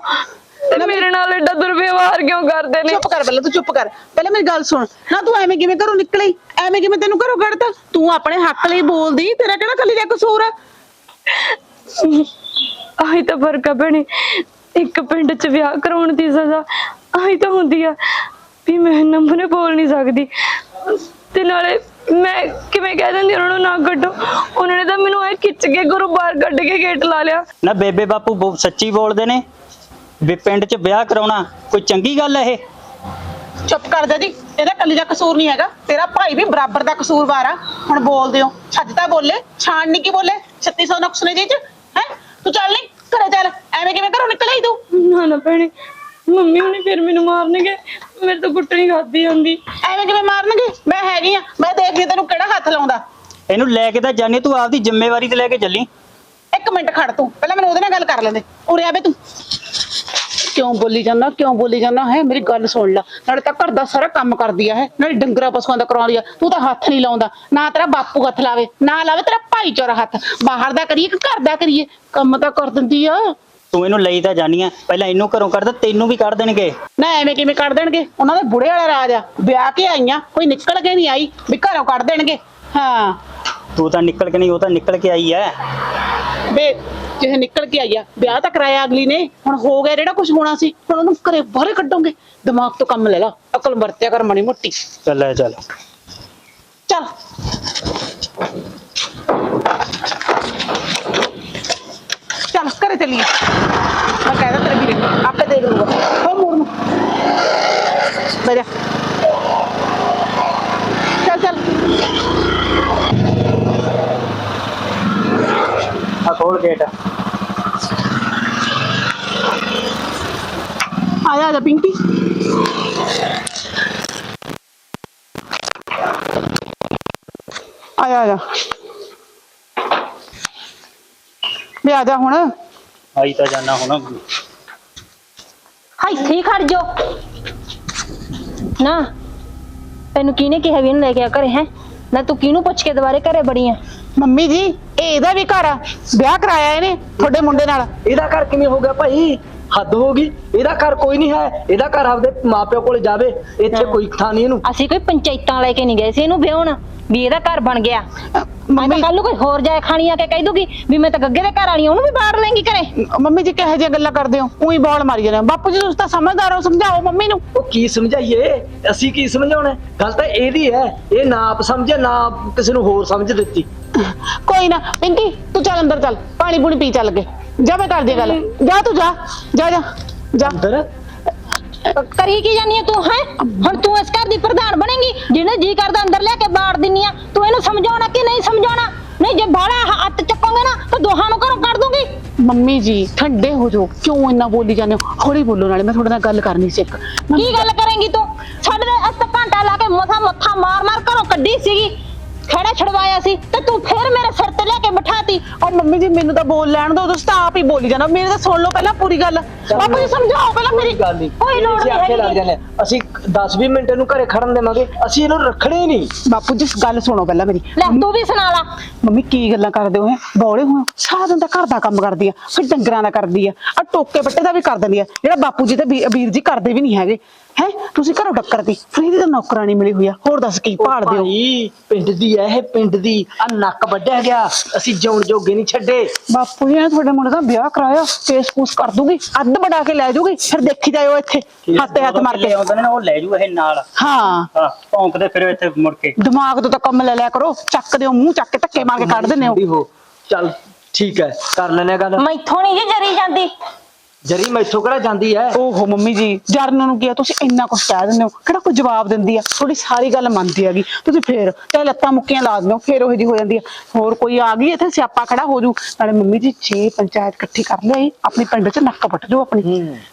ਤੇ ਮੇਰੇ ਨਾਲ ਏਡਾ ਦੁਰਵਿਵਹਾਰ ਕਿਉਂ ਕਰਦੇ ਨੇ? ਚੁੱਪ ਕਰ ਪਹਿਲਾਂ ਤੂੰ ਚੁੱਪ ਕਰ। ਪਹਿਲਾਂ ਮੇਰੀ ਗੱਲ ਸੁਣ। ਨਾ ਤੂੰ ਐਵੇਂ ਕਿਵੇਂ ਘਰੋਂ ਨਿਕਲੀ? ਐਵੇਂ ਕਿਵੇਂ ਤੈਨੂੰ ਘਰੋਂ ਕੱਢਤਾ? ਤੂੰ ਆਪਣੇ ਹੱਕ ਲਈ ਬੋਲਦੀ? ਤੇਰਾ ਕਿਹੜਾ ਕੱਲੀ ਦਾ ਕਸੂਰ ਆ? ਆਹੀ ਤਾਂ ਫ਼ਰਕ ਆ ਭੈਣੇ। ਇੱਕ ਪਿੰਡ 'ਚ ਵਿਆਹ ਕਰਾਉਣ ਦੀ ਸਜ਼ਾ ਆਹੀ ਤਾਂ ਹੁੰਦੀ ਆ। ਵੀ ਮੈਂ ਨੰਬਰ ਬੋਲ ਨਹੀਂ ਸਕਦੀ। ਤੇ ਨਾਲੇ ਮੈਂ ਕਿਵੇਂ ਕਹਿ ਦਿੰਦੀ ਉਹਨਾਂ ਨੂੰ ਨਾ ਕੱਢੋ। ਉਹਨਾਂ ਨੇ ਤਾਂ ਮੈਨੂੰ ਐ ਖਿੱਚ ਕੇ ਘਰੋਂ ਬਾਹਰ ਕੱਢ ਕੇ ਗੇਟ ਲਾ ਲਿਆ। ਨਾ ਬੇਬੇ ਬਾਪੂ ਬਹੁਤ ਸੱਚੀ ਬੋਲਦੇ ਨੇ? ਵੀ ਪਿੰਡ 'ਚ ਵਿਆਹ ਕਰਾਉਣਾ ਕੋਈ ਚੰਗੀ ਗੱਲ ਹੈ ਇਹ? ਚੁੱਪ ਕਰ ਜਾ ਜੀ ਇਹਦਾ ਕੱਲੀ ਦਾ ਕਸੂਰ ਨਹੀਂ ਹੈਗਾ। ਤੇਰਾ ਭਾਈ ਵੀ ਬਰਾਬਰ ਦਾ ਕਸੂਰਵਾਰ ਆ। ਹੁਣ ਬੋਲਦੇ ਹੋ। ਛੱਜ ਤਾਂ ਬੋਲੇ ਛਾਣ ਨਹੀਂ ਕੀ ਬੋਲੇ? 3600 ਨੁਕਸ ਨੇ ਜੀ ਚ ਹੈ? ਤੂੰ ਚੱਲ ਨਹੀਂ ਘਰੇ ਚੱਲ। ਐਵੇਂ ਕਿਵੇਂ ਘਰੋਂ ਨਿਕਲਿਆ ਈ ਤੂੰ? ਨਾ ਨਾ ਭੈਣੇ ਮੰਮੀ ਹੁਣੀ ਫਿਰ ਮੈਨੂੰ ਮਾਰਨਗੇ ਮੇਰੇ ਤੋਂ ਕੁੱਟਣੀ ਖਾਦੀ ਜਾਂਦੀ। ਐਵੇਂ ਕਿਵੇਂ ਮਾਰਨਗੇ? ਮੈਂ ਹੈਗੀ ਆ ਮੈਂ ਦੇਖਦੀ ਹਾਂ ਤੈਨੂੰ ਕਿਹੜਾ ਹੱਥ ਲਾਉਂਦਾ। ਇਹਨੂੰ ਲੈ ਕੇ ਤਾਂ ਜਾਣੀ ਤੂੰ ਆਪਦੀ ਜ਼ਿੰਮੇਵਾਰੀ ਤੇ ਲੈ ਕੇ ਚੱਲੀ। ਇੱਕ ਮਿੰਟ ਖੜ ਤੂੰ ਪਹਿਲਾਂ ਮੈਨੂੰ ਉਹਦੇ ਨਾਲ ਗੱਲ ਕਰ ਲੈਂਦੇ। ਉਰੇ ਆਵੇ ਤੂੰ। ਕਿਉਂ ਬੋਲੀ ਜਾਂਦਾ ਕਿਉਂ ਬੋਲੀ ਜਾਂਦਾ? ਹੈ ਮੇਰੀ ਗੱਲ ਸੁਣ ਲੈ। ਨਾਲੇ ਤਾਂ ਘਰ ਦਾ ਸਾਰਾ ਕੰਮ ਕਰਦੀ ਆ ਹੈ। ਨਾਲੇ ਡੰਗਰਾ ਪਸ਼ੂਆਂ ਦਾ ਕਰਾਉਂਦੀ ਆ। ਤੂੰ ਤਾਂ ਹੱਥ ਨਹੀਂ ਲਾਉਂਦਾ। ਨਾ ਤੇਰਾ ਬਾਪੂ ਹੱਥ ਲਾਵੇ ਨਾ ਲਾਵੇ ਤੇਰਾ ਭਾਈਚਾਰਾ ਹੱਥ। ਬਾਹਰ ਦਾ ਕਰੀਏ ਕਿ ਘਰ ਦਾ ਕਰੀਏ? ਕੰਮ ਤਾਂ ਕਰ ਦਿੰਦੀ ਆ। ਤੂੰ ਇਹਨੂੰ ਲਈ ਤਾਂ ਜਾਨੀ ਆ। ਪਹਿਲਾਂ ਇਹਨੂੰ ਘਰੋਂ ਕੱਢ ਦੇ ਤੈਨੂੰ ਵੀ ਕੱਢ ਦੇਣਗੇ। ਨਾ ਐਵੇਂ ਕਿਵੇਂ ਕੱਢ ਦੇਣਗੇ? ਉਹਨਾਂ ਦੇ ਬੁੜੇ ਵਾਲਾ ਰਾਜ ਆ। ਵਿਆਹ ਕੇ ਆਈਆਂ ਕੋਈ ਨਿਕਲ ਕੇ ਨਹੀਂ ਆਈ ਵੀ ਘਰੋਂ ਕੱਢ ਦੇਣਗੇ। ਹਾਂ। ਤੂੰ ਤਾਂ ਨਿਕਲ ਕੇ ਨਹੀਂ ਉਹ ਤਾਂ ਨਿਕਲ ਕੇ ਆਈ ਐ ਬੇ ਜਿਹੇ ਨਿਕਲ ਕੇ ਆਈ ਆ ਵਿਆਹ ਤਾਂ ਕਰਾਇਆ ਅਗਲੀ ਨੇ। ਹੁਣ ਹੋ ਗਿਆ ਜਿਹੜਾ ਕੁਝ ਹੋਣਾ ਸੀ ਹੁਣ ਉਹਨੂੰ ਘਰੇ ਬਾਹਰ ਕੱਢੋਗੇ। ਦਿਮਾਗ ਤੋਂ ਕੰਮ ਲੈ ਲਾ ਅਕਲ ਵਰਤਿਆ ਕਰ ਮਣੀ ਮੋਟੀ। ਚੱਲ ਲੈ ਚੱਲ। ਚੱਲ ਚੱਲ ਘਰੇ ਚੱਲੀਏ। ਮੈਂ ਕਹਿਦਾ ਤੇਰੇ ਵੀਰੇ ਨੂੰ, ਆਪੇ ਦੇਖ ਲੂਗਾ ਹੋ ਮੂੜ ਨੂੰ। ਬੈਠ ਜਾ। ਚੱਲ ਚੱਲ। ਆ ਖੋਲ ਗੇਟ ਆ ਜਾ ਆ ਜਾ ਪਿੰਕੀ। ਆ ਜਾ ਆ ਜਾ। ਵੀ ਆ ਜਾ ਹੁਣ। ਆਈ ਤਾਂ ਜਾਣਾ ਹੁਣ। ਹਾਂ ਇੱਥੇ ਹੀ ਖੜ ਜੋ ਨਾ ਤੈਨੂੰ ਕਿਹਨੇ ਕਿਹਾ ਵੀ ਇਹਨੂੰ ਲੈ ਕੇ ਆ ਘਰੇ ਹੈ? ਨਾ ਤੂੰ ਕਿਹਨੂੰ ਪੁੱਛ ਕੇ ਦੁਬਾਰੇ ਘਰੇ ਬੜੀ ਆ? ਮੰਮੀ ਜੀ ਇਹ ਇਹਦਾ ਵੀ ਘਰ ਆ। ਵਿਆਹ ਕਰਾਇਆ ਇਹਨੇ ਤੁਹਾਡੇ ਮੁੰਡੇ ਨਾਲ। ਇਹਦਾ ਘਰ ਕਿਵੇਂ ਹੋ ਗਿਆ ਭਾਈ? ਹੱਦ ਹੋ ਗਈ। ਇਹਦਾ ਘਰ ਕੋਈ ਨਹੀਂ ਹੈ। ਇਹਦਾ ਘਰ ਆਪਦੇ ਮਾਪਿਓ ਕੋਲ ਜਾਵੇ। ਇੱਥੇ ਕੋਈ ਥਾਂ ਨਹੀਂ ਇਹਨੂੰ। ਅਸੀਂ ਕੋਈ ਪੰਚਾਇਤਾਂ ਲੈ ਕੇ ਨਹੀਂ ਗਏ ਸੀ ਇਹਨੂੰ ਵਿਆਹਣ। ਵੀ ਇਹਦਾ ਘਰ ਬਣ ਗਿਆ। ਮੈਂ ਤਾਂ ਕੱਲ ਨੂੰ ਕੋਈ ਹੋਰ ਜਾਏ ਖਾਣੀ ਆ ਕੇ ਕਹਿ ਦੂਗੀ ਵੀ ਮੈਂ ਤਾਂ ਗੱਗੇ ਦੇ ਘਰ ਆਣੀ ਉਹਨੂੰ ਵੀ ਬਾੜ ਲੈਂਗੀ ਘਰੇ। ਮੰਮੀ ਜੀ ਕਿਹੋ ਜਿਹੀਆਂ ਗੱਲਾਂ ਕਰਦੇ ਹੋ? ਉਹੀ ਬੋਲ ਮਾਰੀ ਜਾਂਦੇ ਹੋ। ਬਾਪੂ ਜੀ ਤੁਸੀਂ ਤਾਂ ਸਮਝਦਾਰ ਹੋ ਸਮਝਾਓ ਮੰਮੀ ਨੂੰ। ਉਹ ਕੀ ਸਮਝਾਈਏ? ਅਸੀਂ ਕੀ ਸਮਝਾਉਣਾ? ਹੈ? ਗੱਲ ਤਾਂ ਇਹਦੀ ਹੈ ਇਹ ਨਾ ਆਪ ਸਮਝੇ ਨਾ ਕਿਸੇ ਨੂੰ ਹੋਰ ਸਮਝ ਦਿੱਤੀ। ਕੋਈ ਨਾ ਪਿੰਕੀ ਤੂੰ ਚੱਲ ਅੰਦਰ ਚੱਲ। ਪਾਣੀ ਪੂਣੀ ਪੀ ਚੱਲ ਕੇ ਜਾ ਮੈਂ ਕਰਦੀ ਹਾਂ ਗੱਲ। ਜਾ ਤੂੰ ਜਾ ਜਾ ਜਾ। ਜਾ। ਅੰਦਰ? ਕਰੀ ਕੀ ਜਾਨੀ ਆ ਤੂੰ ਹੈ? ਹੁਣ ਤੂੰ ਇਸ ਘਰ ਦੀ ਪ੍ਰਧਾਨ ਬਣੇਗੀ ਜਿਹਨੇ ਜੀ ਕਰਦਾ ਅੰਦਰ ਲਿਆ ਕੇ ਬਾੜ ਦਿੰਨੀ ਆ। ਤੂੰ ਇਹਨੂੰ ਸਮਝਾਉਣਾ ਕਿ ਨਹੀਂ ਸਮਝਾਉਣਾ? ਨਹੀਂ ਜੇ ਬਾੜਾ ਹੱਥ ਚੱਕੋਗੇ ਨਾ ਤਾਂ ਦੋਹਾਂ ਨੂੰ ਘਰੋਂ ਕੱਢ ਦੂੰਗੀ। ਮੰਮੀ ਜੀ ਠੰਡੇ ਹੋ ਜਾਓ। ਕਿਉਂ ਇੰਨਾ ਬੋਲੀ ਜਾਂਦੇ ਹੋ? ਹੌਲੀ ਬੋਲੋ ਨਾਲੇ ਮੈਂ ਤੁਹਾਡੇ ਨਾਲ ਗੱਲ ਕਰਨੀ ਸੀ ਇੱਕ। ਕੀ ਗੱਲ ਕਰੇਂਗੀ ਤੂੰ? ਸਾਡੇ ਦੇ ਘੰਟਾ ਲਾ ਕੇ ਮਥਾ ਮੱਥਾ ਮਾਰ ਮਾਰ ਘਰੋਂ ਕੱਢੀ ਸੀਗੀ। ਖੜਾ ਛੜਵਾਇਆ ਸੀ ਤੇ ਤੂੰ ਫੇਰ ਮੇਰੇ ਸਿਰ ਤੇ ਲੈ ਕੇ ਬਿਠਾਤੀ। ਔਰ ਮੰਮੀ ਜੀ ਮੈਨੂੰ ਤਾਂ ਬੋਲ ਲੈਣ ਦਿਓ ਤੁਸੀਂ ਤਾਂ ਆਪ ਹੀ ਬੋਲੀ ਜਾਣਾ। ਮੇਰੇ ਤਾਂ ਸੁਣ ਲਓ ਪਹਿਲਾਂ ਪੂਰੀ ਗੱਲ। ਬਾਪੂ ਜੀ ਸਮਝਾਓ ਪਹਿਲਾਂ ਮੇਰੀ ਕੋਈ ਗੱਲ ਨਹੀਂ ਕੋਈ ਲੋੜ ਅਸੀਂ ਨਹੀਂ ਆਖੇ ਲੱਗ। ਜਾਂਦੇ ਹਾਂ। ਅਸੀਂ 10-20 ਮਿੰਟ ਇਹਨੂੰ ਘਰੇ ਖੜਨ ਦੇਵਾਂਗੇ। ਅਸੀਂ ਇਹਨੂੰ ਰੱਖਣੇ ਹੀ ਨਹੀਂ। ਬਾਪੂ ਜੀ ਗੱਲ ਸੁਣੋ ਪਹਿਲਾਂ ਮੇਰੀ। ਲੈ ਤੂੰ ਵੀ ਸੁਣਾ ਲਾ। ਮੰਮੀ ਕੀ ਗੱਲਾਂ ਕਰਦੇ ਹੋ? ਬੌਲੇ ਹੋਏ ਹੋ। ਸਾਰਾ ਦਿਨ ਤਾਂ ਘਰ ਦਾ ਕੰਮ ਕਰਦੀ ਆ ਫਿਰ ਡੰਗਰਾਂ ਦਾ ਕਰਦੀ ਆ। ਆ ਟੋਕੇ ਬੱਟੇ ਦਾ ਵੀ ਕਰ ਦਿੰਦੀ ਆ। ਜਿਹੜਾ ਬਾਪੂ ਜੀ ਤੇ ਵੀਰ ਜੀ ਕਰਦੇ ਵੀ ਨਹੀਂ ਹੈਗੇ। ਹੈ? ਤੁਸੀਂ ਘਰੋਂ ਡੱਕਰਦੀ ਫਿਰ ਇਹਦੀ ਤਾਂ ਨੌਕਰਾਨੀ ਮਿਲੀ ਹੋਈ ਆ। ਹੋਰ ਦੱਸ ਕੀ ਭਾਲਦੇ ਹੋ ਭਾਈ ਪਿੰਡ ਦੀ ਹੈ ਇਹ ਪਿੰਡ ਦੀ। ਆ ਨੱਕ ਵੱਢਿਆ ਗਿਆ। ਅਸੀਂ ਜਿਉਣ ਜੋਗੇ ਨਹੀਂ ਛੱਡੇ। ਬਾਪੂ ਜੀ ਨੇ ਤੁਹਾਡੇ ਮੁੰਡੇ ਦਾ ਵਿਆਹ ਕਰਾਇਆ। ਕੇਸ ਕੂਸ ਕਰ ਦੂਗੀ। ਅੱਧ ਬੜਾ ਕੇ ਲੈ ਜੂਗੀ। ਫਿਰ ਦੇਖੀ ਜਾਇਓ ਇੱਥੇ। ਹੱਥ ਹੱਥ ਮਾਰ ਕੇ। ਆਉਂਦੇ ਨੇ ਨਾ ਉਹ ਲੈ ਜੂ ਇਹ ਨਾਲ। ਹਾਂ। ਹਾਂ ਭੌਂਕਦੇ ਫਿਰ ਇੱਥੇ ਮੁੜ ਕੇ। ਦਿਮਾਗ ਤੋਂ ਤਾਂ ਕੰਮ ਲੈ ਲਿਆ ਕਰੋ। ਚੱਕ ਦਿਓ ਮੂੰਹ ਚੱਕ ਕੇ ਧੱਕੇ ਮਾਰ ਕੇ ਕੱਢ ਦਿੰਦੇ ਹੋ। ਚੱਲ ਠੀਕ ਹੈ ਕਰ ਲੈਨੇ ਆ ਗੱਲ। ਮੈਥੋਂ ਨਹੀਂ ਜੀ ਜਰੀ ਜਾਂਦੀ। ਜਰੀ ਮੈਥੋਂ ਕਿਹੜਾ ਜਾਂਦੀ ਹੈ ਓਹੋ ਮੰਮੀ ਜੀ ਜਰਨ ਨੂੰ ਕੀ ਆ ਤੁਸੀਂ ਇੰਨਾ ਕੁਝ ਕਹਿ ਦਿੰਦੇ ਹੋ ਕਿਹੜਾ ਕੋਈ ਜਵਾਬ ਦਿੰਦੀ ਆ? ਥੋੜੀ ਸਾਰੀ ਗੱਲ ਮੰਨਦੀ ਹੈਗੀ। ਤੁਸੀਂ ਫੇਰ ਚਾਹੇ ਲੱਤਾਂ ਮੁੱਕੀਆਂ ਲਾ ਦਿੰਦੇ ਹੋ ਫੇਰ ਉਹੀ ਜੀ ਹੋ ਜਾਂਦੀ ਆ। ਹੋਰ ਕੋਈ ਆ ਗਈ ਇੱਥੇ ਸਿਆਪਾ ਖੜਾ ਹੋ ਜੂ ਨਾਲੇ ਮੰਮੀ ਜੀ ਛੇ ਪੰਚਾਇਤ ਇਕੱਠੀ ਕਰ ਲਈ ਆਪਣੀ ਪਿੰਡ 'ਚ ਨੱਕ ਪੱਟ ਜਾਓ ਆਪਣੀ।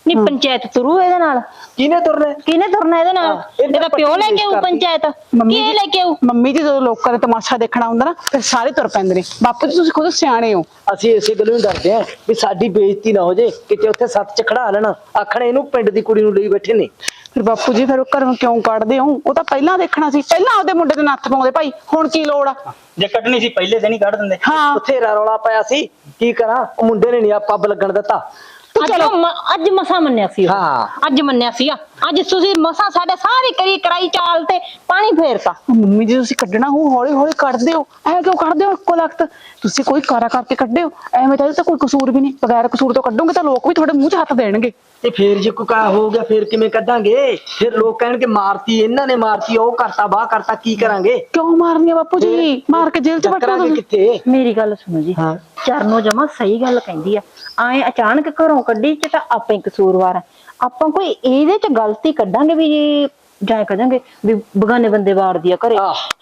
ਨਹੀਂ ਪੰਚਾਇਤ ਤੁਰੂ ਇਹਦੇ ਨਾਲ। ਕਿਹਨੇ ਤੁਰਨੇ? ਕਿਹਨੇ ਤੁਰਨਾ ਇਹਦੇ ਨਾਲ? ਇਹਦਾ ਇਹਦਾ ਪਿਓ ਲੈ ਕੇ ਆਊ। ਪੰਚਾਇਤ। ਮੰਮੀ ਕੀ ਜੀ- ਲੈ ਕੇ ਆਊ? ਮੰਮੀ ਜੀ ਜਦੋਂ ਲੋਕਾਂ ਦਾ ਤਮਾਸ਼ਾ ਦੇਖਣਾ ਹੁੰਦਾ ਨਾ ਫਿਰ ਸਾਰੇ ਤੁਰ ਪੈਂਦੇ ਨੇ। ਬਾਪੂ ਜੀ ਤੁਸੀਂ ਖੁਦ ਸਿਆਣੇ ਹੋ। ਅਸੀਂ ਇਸੇ ਗੱਲੋਂ ਹੀ ਡਰਦੇ ਆ ਵੀ ਸਾਡੀ ਬੇਇੱਜ਼ਤੀ ਨਾ ਹੋ ਜੇ ਕਿਤੇ ਉੱਥੇ ਸੱਤ ਚ ਖੜਾ ਲੈਣਾ। ਆਖਣੇ ਇਹਨੂੰ ਪਿੰਡ ਦੀ ਕੁੜੀ ਨੂੰ ਲਈ ਬੈਠੇ ਨੇ। ਫਿਰ ਬਾਪੂ ਜੀ ਫਿਰ ਉਹ ਘਰੋਂ ਕਿਉਂ ਕੱਢਦੇ ਹੋ? ਉਹ ਤਾਂ ਪਹਿਲਾਂ ਦੇਖਣਾ ਸੀ। ਪਹਿਲਾਂ ਆਪਦੇ ਮੁੰਡੇ ਦੇ ਨੱਥ ਪਾਉਂਦੇ। ਭਾਈ ਹੁਣ ਕੀ ਲੋੜ ਆ? ਜੇ ਕੱਢਣੀ ਸੀ ਪਹਿਲੇ ਦਿਨ ਹੀ ਕੱਢ ਦਿੰਦੇ। ਹਾਂ। ਬਥੇਰਾ ਰੌਲਾ ਪਾਇਆ ਸੀ। ਕੀ ਕਰਾਂ? ਉਹ ਮੁੰਡੇ ਨੇ ਨਹੀਂ ਆ ਪੱਬ ਲੱਗਣ ਦਿੱਤਾ। ਅੱਜ ਮ- ਅੱਜ ਮਸਾ ਮੰਨਿਆ ਸੀ। ਹਾਂ। ਅੱਜ ਮੰਨਿਆ ਸੀ ਅੱਜ ਤੁਸੀਂ ਮਸਾ ਸਾਡੇ ਸਾਰੀ ਕਰੀ ਕਰਾਈ ਚਾਲ ਤੇ ਪਾਣੀ ਫੇਰਤਾ ਮੰਮੀ ਜੀ ਤੁਸੀਂ ਕੱਢਣਾ ਹੋ ਹੌਲੀ ਹੌਲੀ ਕੱਢਦੇ ਹੋ। ਐ ਕਿਉਂ ਕੱਢਦੇ ਹੋ ਇੱਕੋ ਲਖਤ? ਤੁਸੀਂ ਕੋਈ ਕਾਰਾ ਕਰਕੇ ਕੱਢਦੇ ਹੋ। ਐਵੇਂ ਤਾਂ ਕੋਈ ਕਸੂਰ ਵੀ ਨਹੀਂ। ਬਗੈਰ ਕਸੂਰ ਤੋਂ ਕੱਢੋਗੇ ਤਾਂ ਲੋਕ ਵੀ ਤੁਹਾਡੇ ਮੂੰਹ 'ਚ ਹੱਥ ਦੇਣਗੇ। ਤੇ ਫੇਰ ਜੇ ਕੋਈ ਕਾ ਹੋ ਗਿਆ ਫੇਰ ਕਿਵੇਂ ਕੱਢਾਂਗੇ? ਫਿਰ ਲੋਕ ਕਹਿਣਗੇ ਮਾਰਤੀ ਇਹਨਾਂ ਨੇ ਮਾਰਤੀ ਉਹ ਕਰਤਾ ਬਾਹ ਕਰਤਾ ਕੀ ਕਰਾਂਗੇ? ਕਿਉਂ ਮਾਰਨੀ ਆ ਬਾਪੂ ਜੀ? ਮਾਰ ਕੇ ਜੇਲ੍ਹ 'ਚ ਕਰਾਂਗੇ ਤੁਸੀਂ? ਕਿੱਥੇ? ਮੇਰੀ ਗੱਲ ਸੁਣੋ ਜੀ। ਹਾਂ। ਚਰਨੋ ਜਮਾ ਸਹੀ ਗੱਲ ਕਹਿੰਦੀ ਆ। ਆਏ ਅਚਾਨਕ ਘਰੋਂ ਕੱਢੀ ਚ ਤਾਂ ਆਪਾਂ ਹੀ ਕਸੂਰਵਾਰ ਆ। ਆਪਾਂ ਕੋਈ ਇਹਦੇ ਚ ਗਲਤੀ ਕੱਢਾਂਗੇ ਵੀ ਜੀ ਜਾਂ ਕਹਾਂਗੇ ਵੀ ਬਗਾਨੇ ਬੰਦੇ ਵਾੜਦੀ ਆ ਘਰੇ।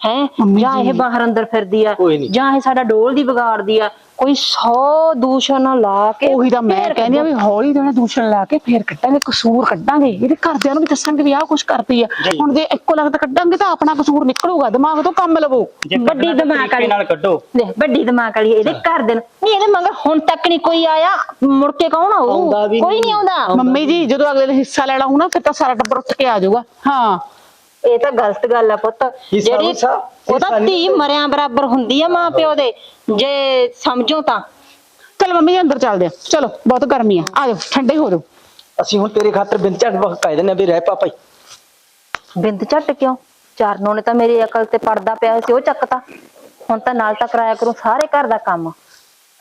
ਹੈ? ਜਾਂ ਇਹ ਬਾਹਰ ਅੰਦਰ ਫਿਰਦੀ ਆ। ਜਾਂ ਇਹ ਸਾਡਾ ਡੋਲ ਦੀ ਵਿਗਾੜਦੀ ਆ। ਕੋਈ 100 ਦੂਸ਼ਣ ਲਾ ਕੇ ਉਹੀ ਤਾਂ ਮੈਂ ਕਹਿੰਦੀ ਆ ਵੀ ਹੌਲੀ ਦੇਣਾ ਦੂਸ਼ਣ ਲਾ ਕੇ ਫੇਰ ਕੱਢਾਂਗੇ ਕਸੂਰ ਕੱਢਾਂਗੇ। ਇਹਦੇ ਘਰਦਿਆਂ ਨੂੰ ਵੀ ਦੱਸਾਂਗੇ ਵੀ ਆਹ ਕੁਛ ਕਰਦੀ ਆ। ਹੁਣ ਜੇ ਇੱਕੋ ਲਖਤ ਕੱਢਾਂਗੇ ਤਾਂ ਆਪਣਾ ਕਸੂਰ ਨਿਕਲੂਗਾ ਦਿਮਾਗ ਤੋਂ ਕੰਮ ਲਵੋ। ਵੱਡੀ ਦਿਮਾਗ ਵਾਲੀ। ਨਾਲ ਕੱਢੋ। ਦੇਖ ਵੱਡੀ ਦਿਮਾਗ ਵਾਲੀ ਇਹਦੇ ਘਰ ਦੇ ਨੂੰ- ਨਹੀਂ ਇਹਦੇ ਮਗਰ ਹੁਣ ਤੱਕ ਨਹੀਂ ਕੋਈ ਆਇਆ। ਮੁੜ ਕੇ ਕੌਣ ਆਊ? ਕੋਈ ਨਹੀਂ। ਆਉਂਦਾ। ਮੰਮੀ ਜੀ ਜਦੋਂ ਅਗਲੇ ਨੇ ਹਿੱਸਾ ਲੈਣਾ ਨਾ ਫਿਰ ਤਾਂ ਸਾਰਾ ਟੱਬਰ ਉੱਠ ਕੇ ਆ ਜਾਊਗਾ। ਹਾਂ। ਇਹ ਤਾਂ ਗਲਤ ਗੱਲ ਆ ਪੁੱਤ। ਹਿੱਸਾ ਜਿਹੜੀ ਹਿੱਸਾ ਨਹੀਂ ਧੀ ਮਰਿਆਂ ਬਰਾਬਰ ਹੁੰਦੀ ਆ ਮਾਂ ਪਿਓ ਦੇ। ਜੇ ਸਮਝੋ ਤਾਂ। ਚਲ ਮੰਮੀ ਜੀ ਅੰਦਰ ਚੱਲਦੇ ਆ ਚਲੋ ਬਹੁਤ ਗਰਮੀ ਆ। ਆ ਜਾਓ ਠੰਡੇ ਹੋ ਜਾਓ। ਅਸੀਂ ਹੁਣ ਤੇਰੇ ਖਾਤਰ ਬਿੰਦ ਝੱਟ ਵਕ ਕਹਿ ਦਿੰਦੇ ਆ ਵੀ ਰਹਿ ਪਾਪਾ ਬਿੰਦ ਝੱਟ ਕਿਉਂ? ਚਾਰਨੋਂ ਨੇ ਤਾਂ ਮੇਰੀ ਅਕਲ ਤੇ ਪੜਦਾ ਪਿਆ ਸੀ ਉਹ ਚੱਕਤਾ। ਹੁਣ ਤਾਂ ਨਾਲ ਤਾਂ ਕਰਾਇਆ ਕਰੂੰ ਸਾਰੇ ਘਰ ਦਾ ਕੰਮ।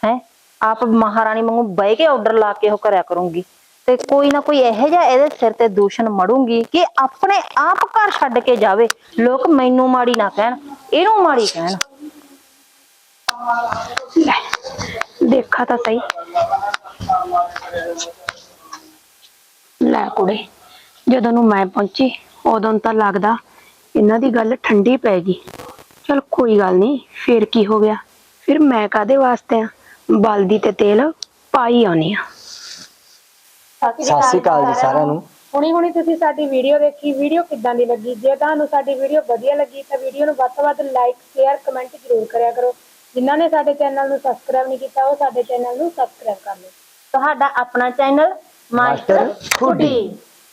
ਹੈ? ਆਪ ਮਹਾਰਾਣੀ ਵਾਂਗੂ ਬਹਿ ਕੇ ਆਰਡਰ ਲਾ ਕੇ ਉਹ ਕਰਿਆ ਕਰੂੰਗੀ। ਤੇ ਕੋਈ ਨਾ ਕੋਈ ਇਹੋ ਜਿਹਾ ਇਹਦੇ ਸਿਰ ਤੇ ਦੂਸ਼ਣ ਮੜੂੰਗੀ ਕਿ ਆਪਣੇ ਆਪ ਘਰ ਛੱਡ ਕੇ ਜਾਵੇ। ਲੋਕ ਮੈਨੂੰ ਮਾੜੀ ਨਾ ਕਹਿਣ ਇਹਨੂੰ ਮਾੜੀ ਕਹਿਣ। ਲੈ, ਦੇਖਾ ਤਾਂ ਸਹੀ। ਲੈ ਕੁੜੇ ਜਦੋਂ ਨੂੰ ਮੈਂ ਪਹੁੰਚੀ ਉਦੋਂ ਤਾਂ ਲੱਗਦਾ ਇਹਨਾਂ ਦੀ ਗੱਲ ਠੰਡੀ ਪੈ ਗਈ। ਚਲ ਕੋਈ ਗੱਲ ਨਹੀਂ ਫੇਰ ਕੀ ਹੋ ਗਿਆ? ਫਿਰ ਮੈਂ ਕਾਦੇ ਵਾਸਤੇ ਆ? ਬਲਦੀ ਤੇ ਤੇਲ ਪਾਈ ਆਉਣੀ ਆ। ਸਤਿ ਸ਼੍ਰੀ ਅਕਾਲ ਜੀ ਸਾਰਿਆਂ ਨੂੰ। ਹੁਣੀ ਹੁਣੀ ਤੁਸੀਂ ਸਾਡੀ ਵੀਡੀਓ ਦੇਖੀ ਵੀਡੀਓ ਕਿੱਦਾਂ ਦੀ ਲੱਗੀ? ਜੇ ਤੁਹਾਨੂੰ ਸਾਡੀ ਵੀਡੀਓ ਵਧੀਆ ਲੱਗੀ ਤਾਂ ਵੀਡੀਓ ਨੂੰ ਵੱਧ ਤੋਂ ਵੱਧ ਲਾਈਕ ਸ਼ੇਅਰ ਕਮੈਂਟ ਜ਼ਰੂਰ ਕਰਿਆ ਕਰੋ। ਜਿਨ੍ਹਾਂ ਨੇ ਸਾਡੇ ਚੈਨਲ ਨੂੰ ਸਬਸਕ੍ਰਾਈਬ ਨਹੀਂ ਕੀਤਾ ਉਹ ਸਾਡੇ ਚੈਨਲ ਨੂੰ ਸਬਸਕ੍ਰਾਈਬ ਕਰ ਲਓ। ਤੁਹਾਡਾ ਆਪਣਾ ਚੈਨਲ ਮਾਸਟਰ। ਖੁੱਡੀ।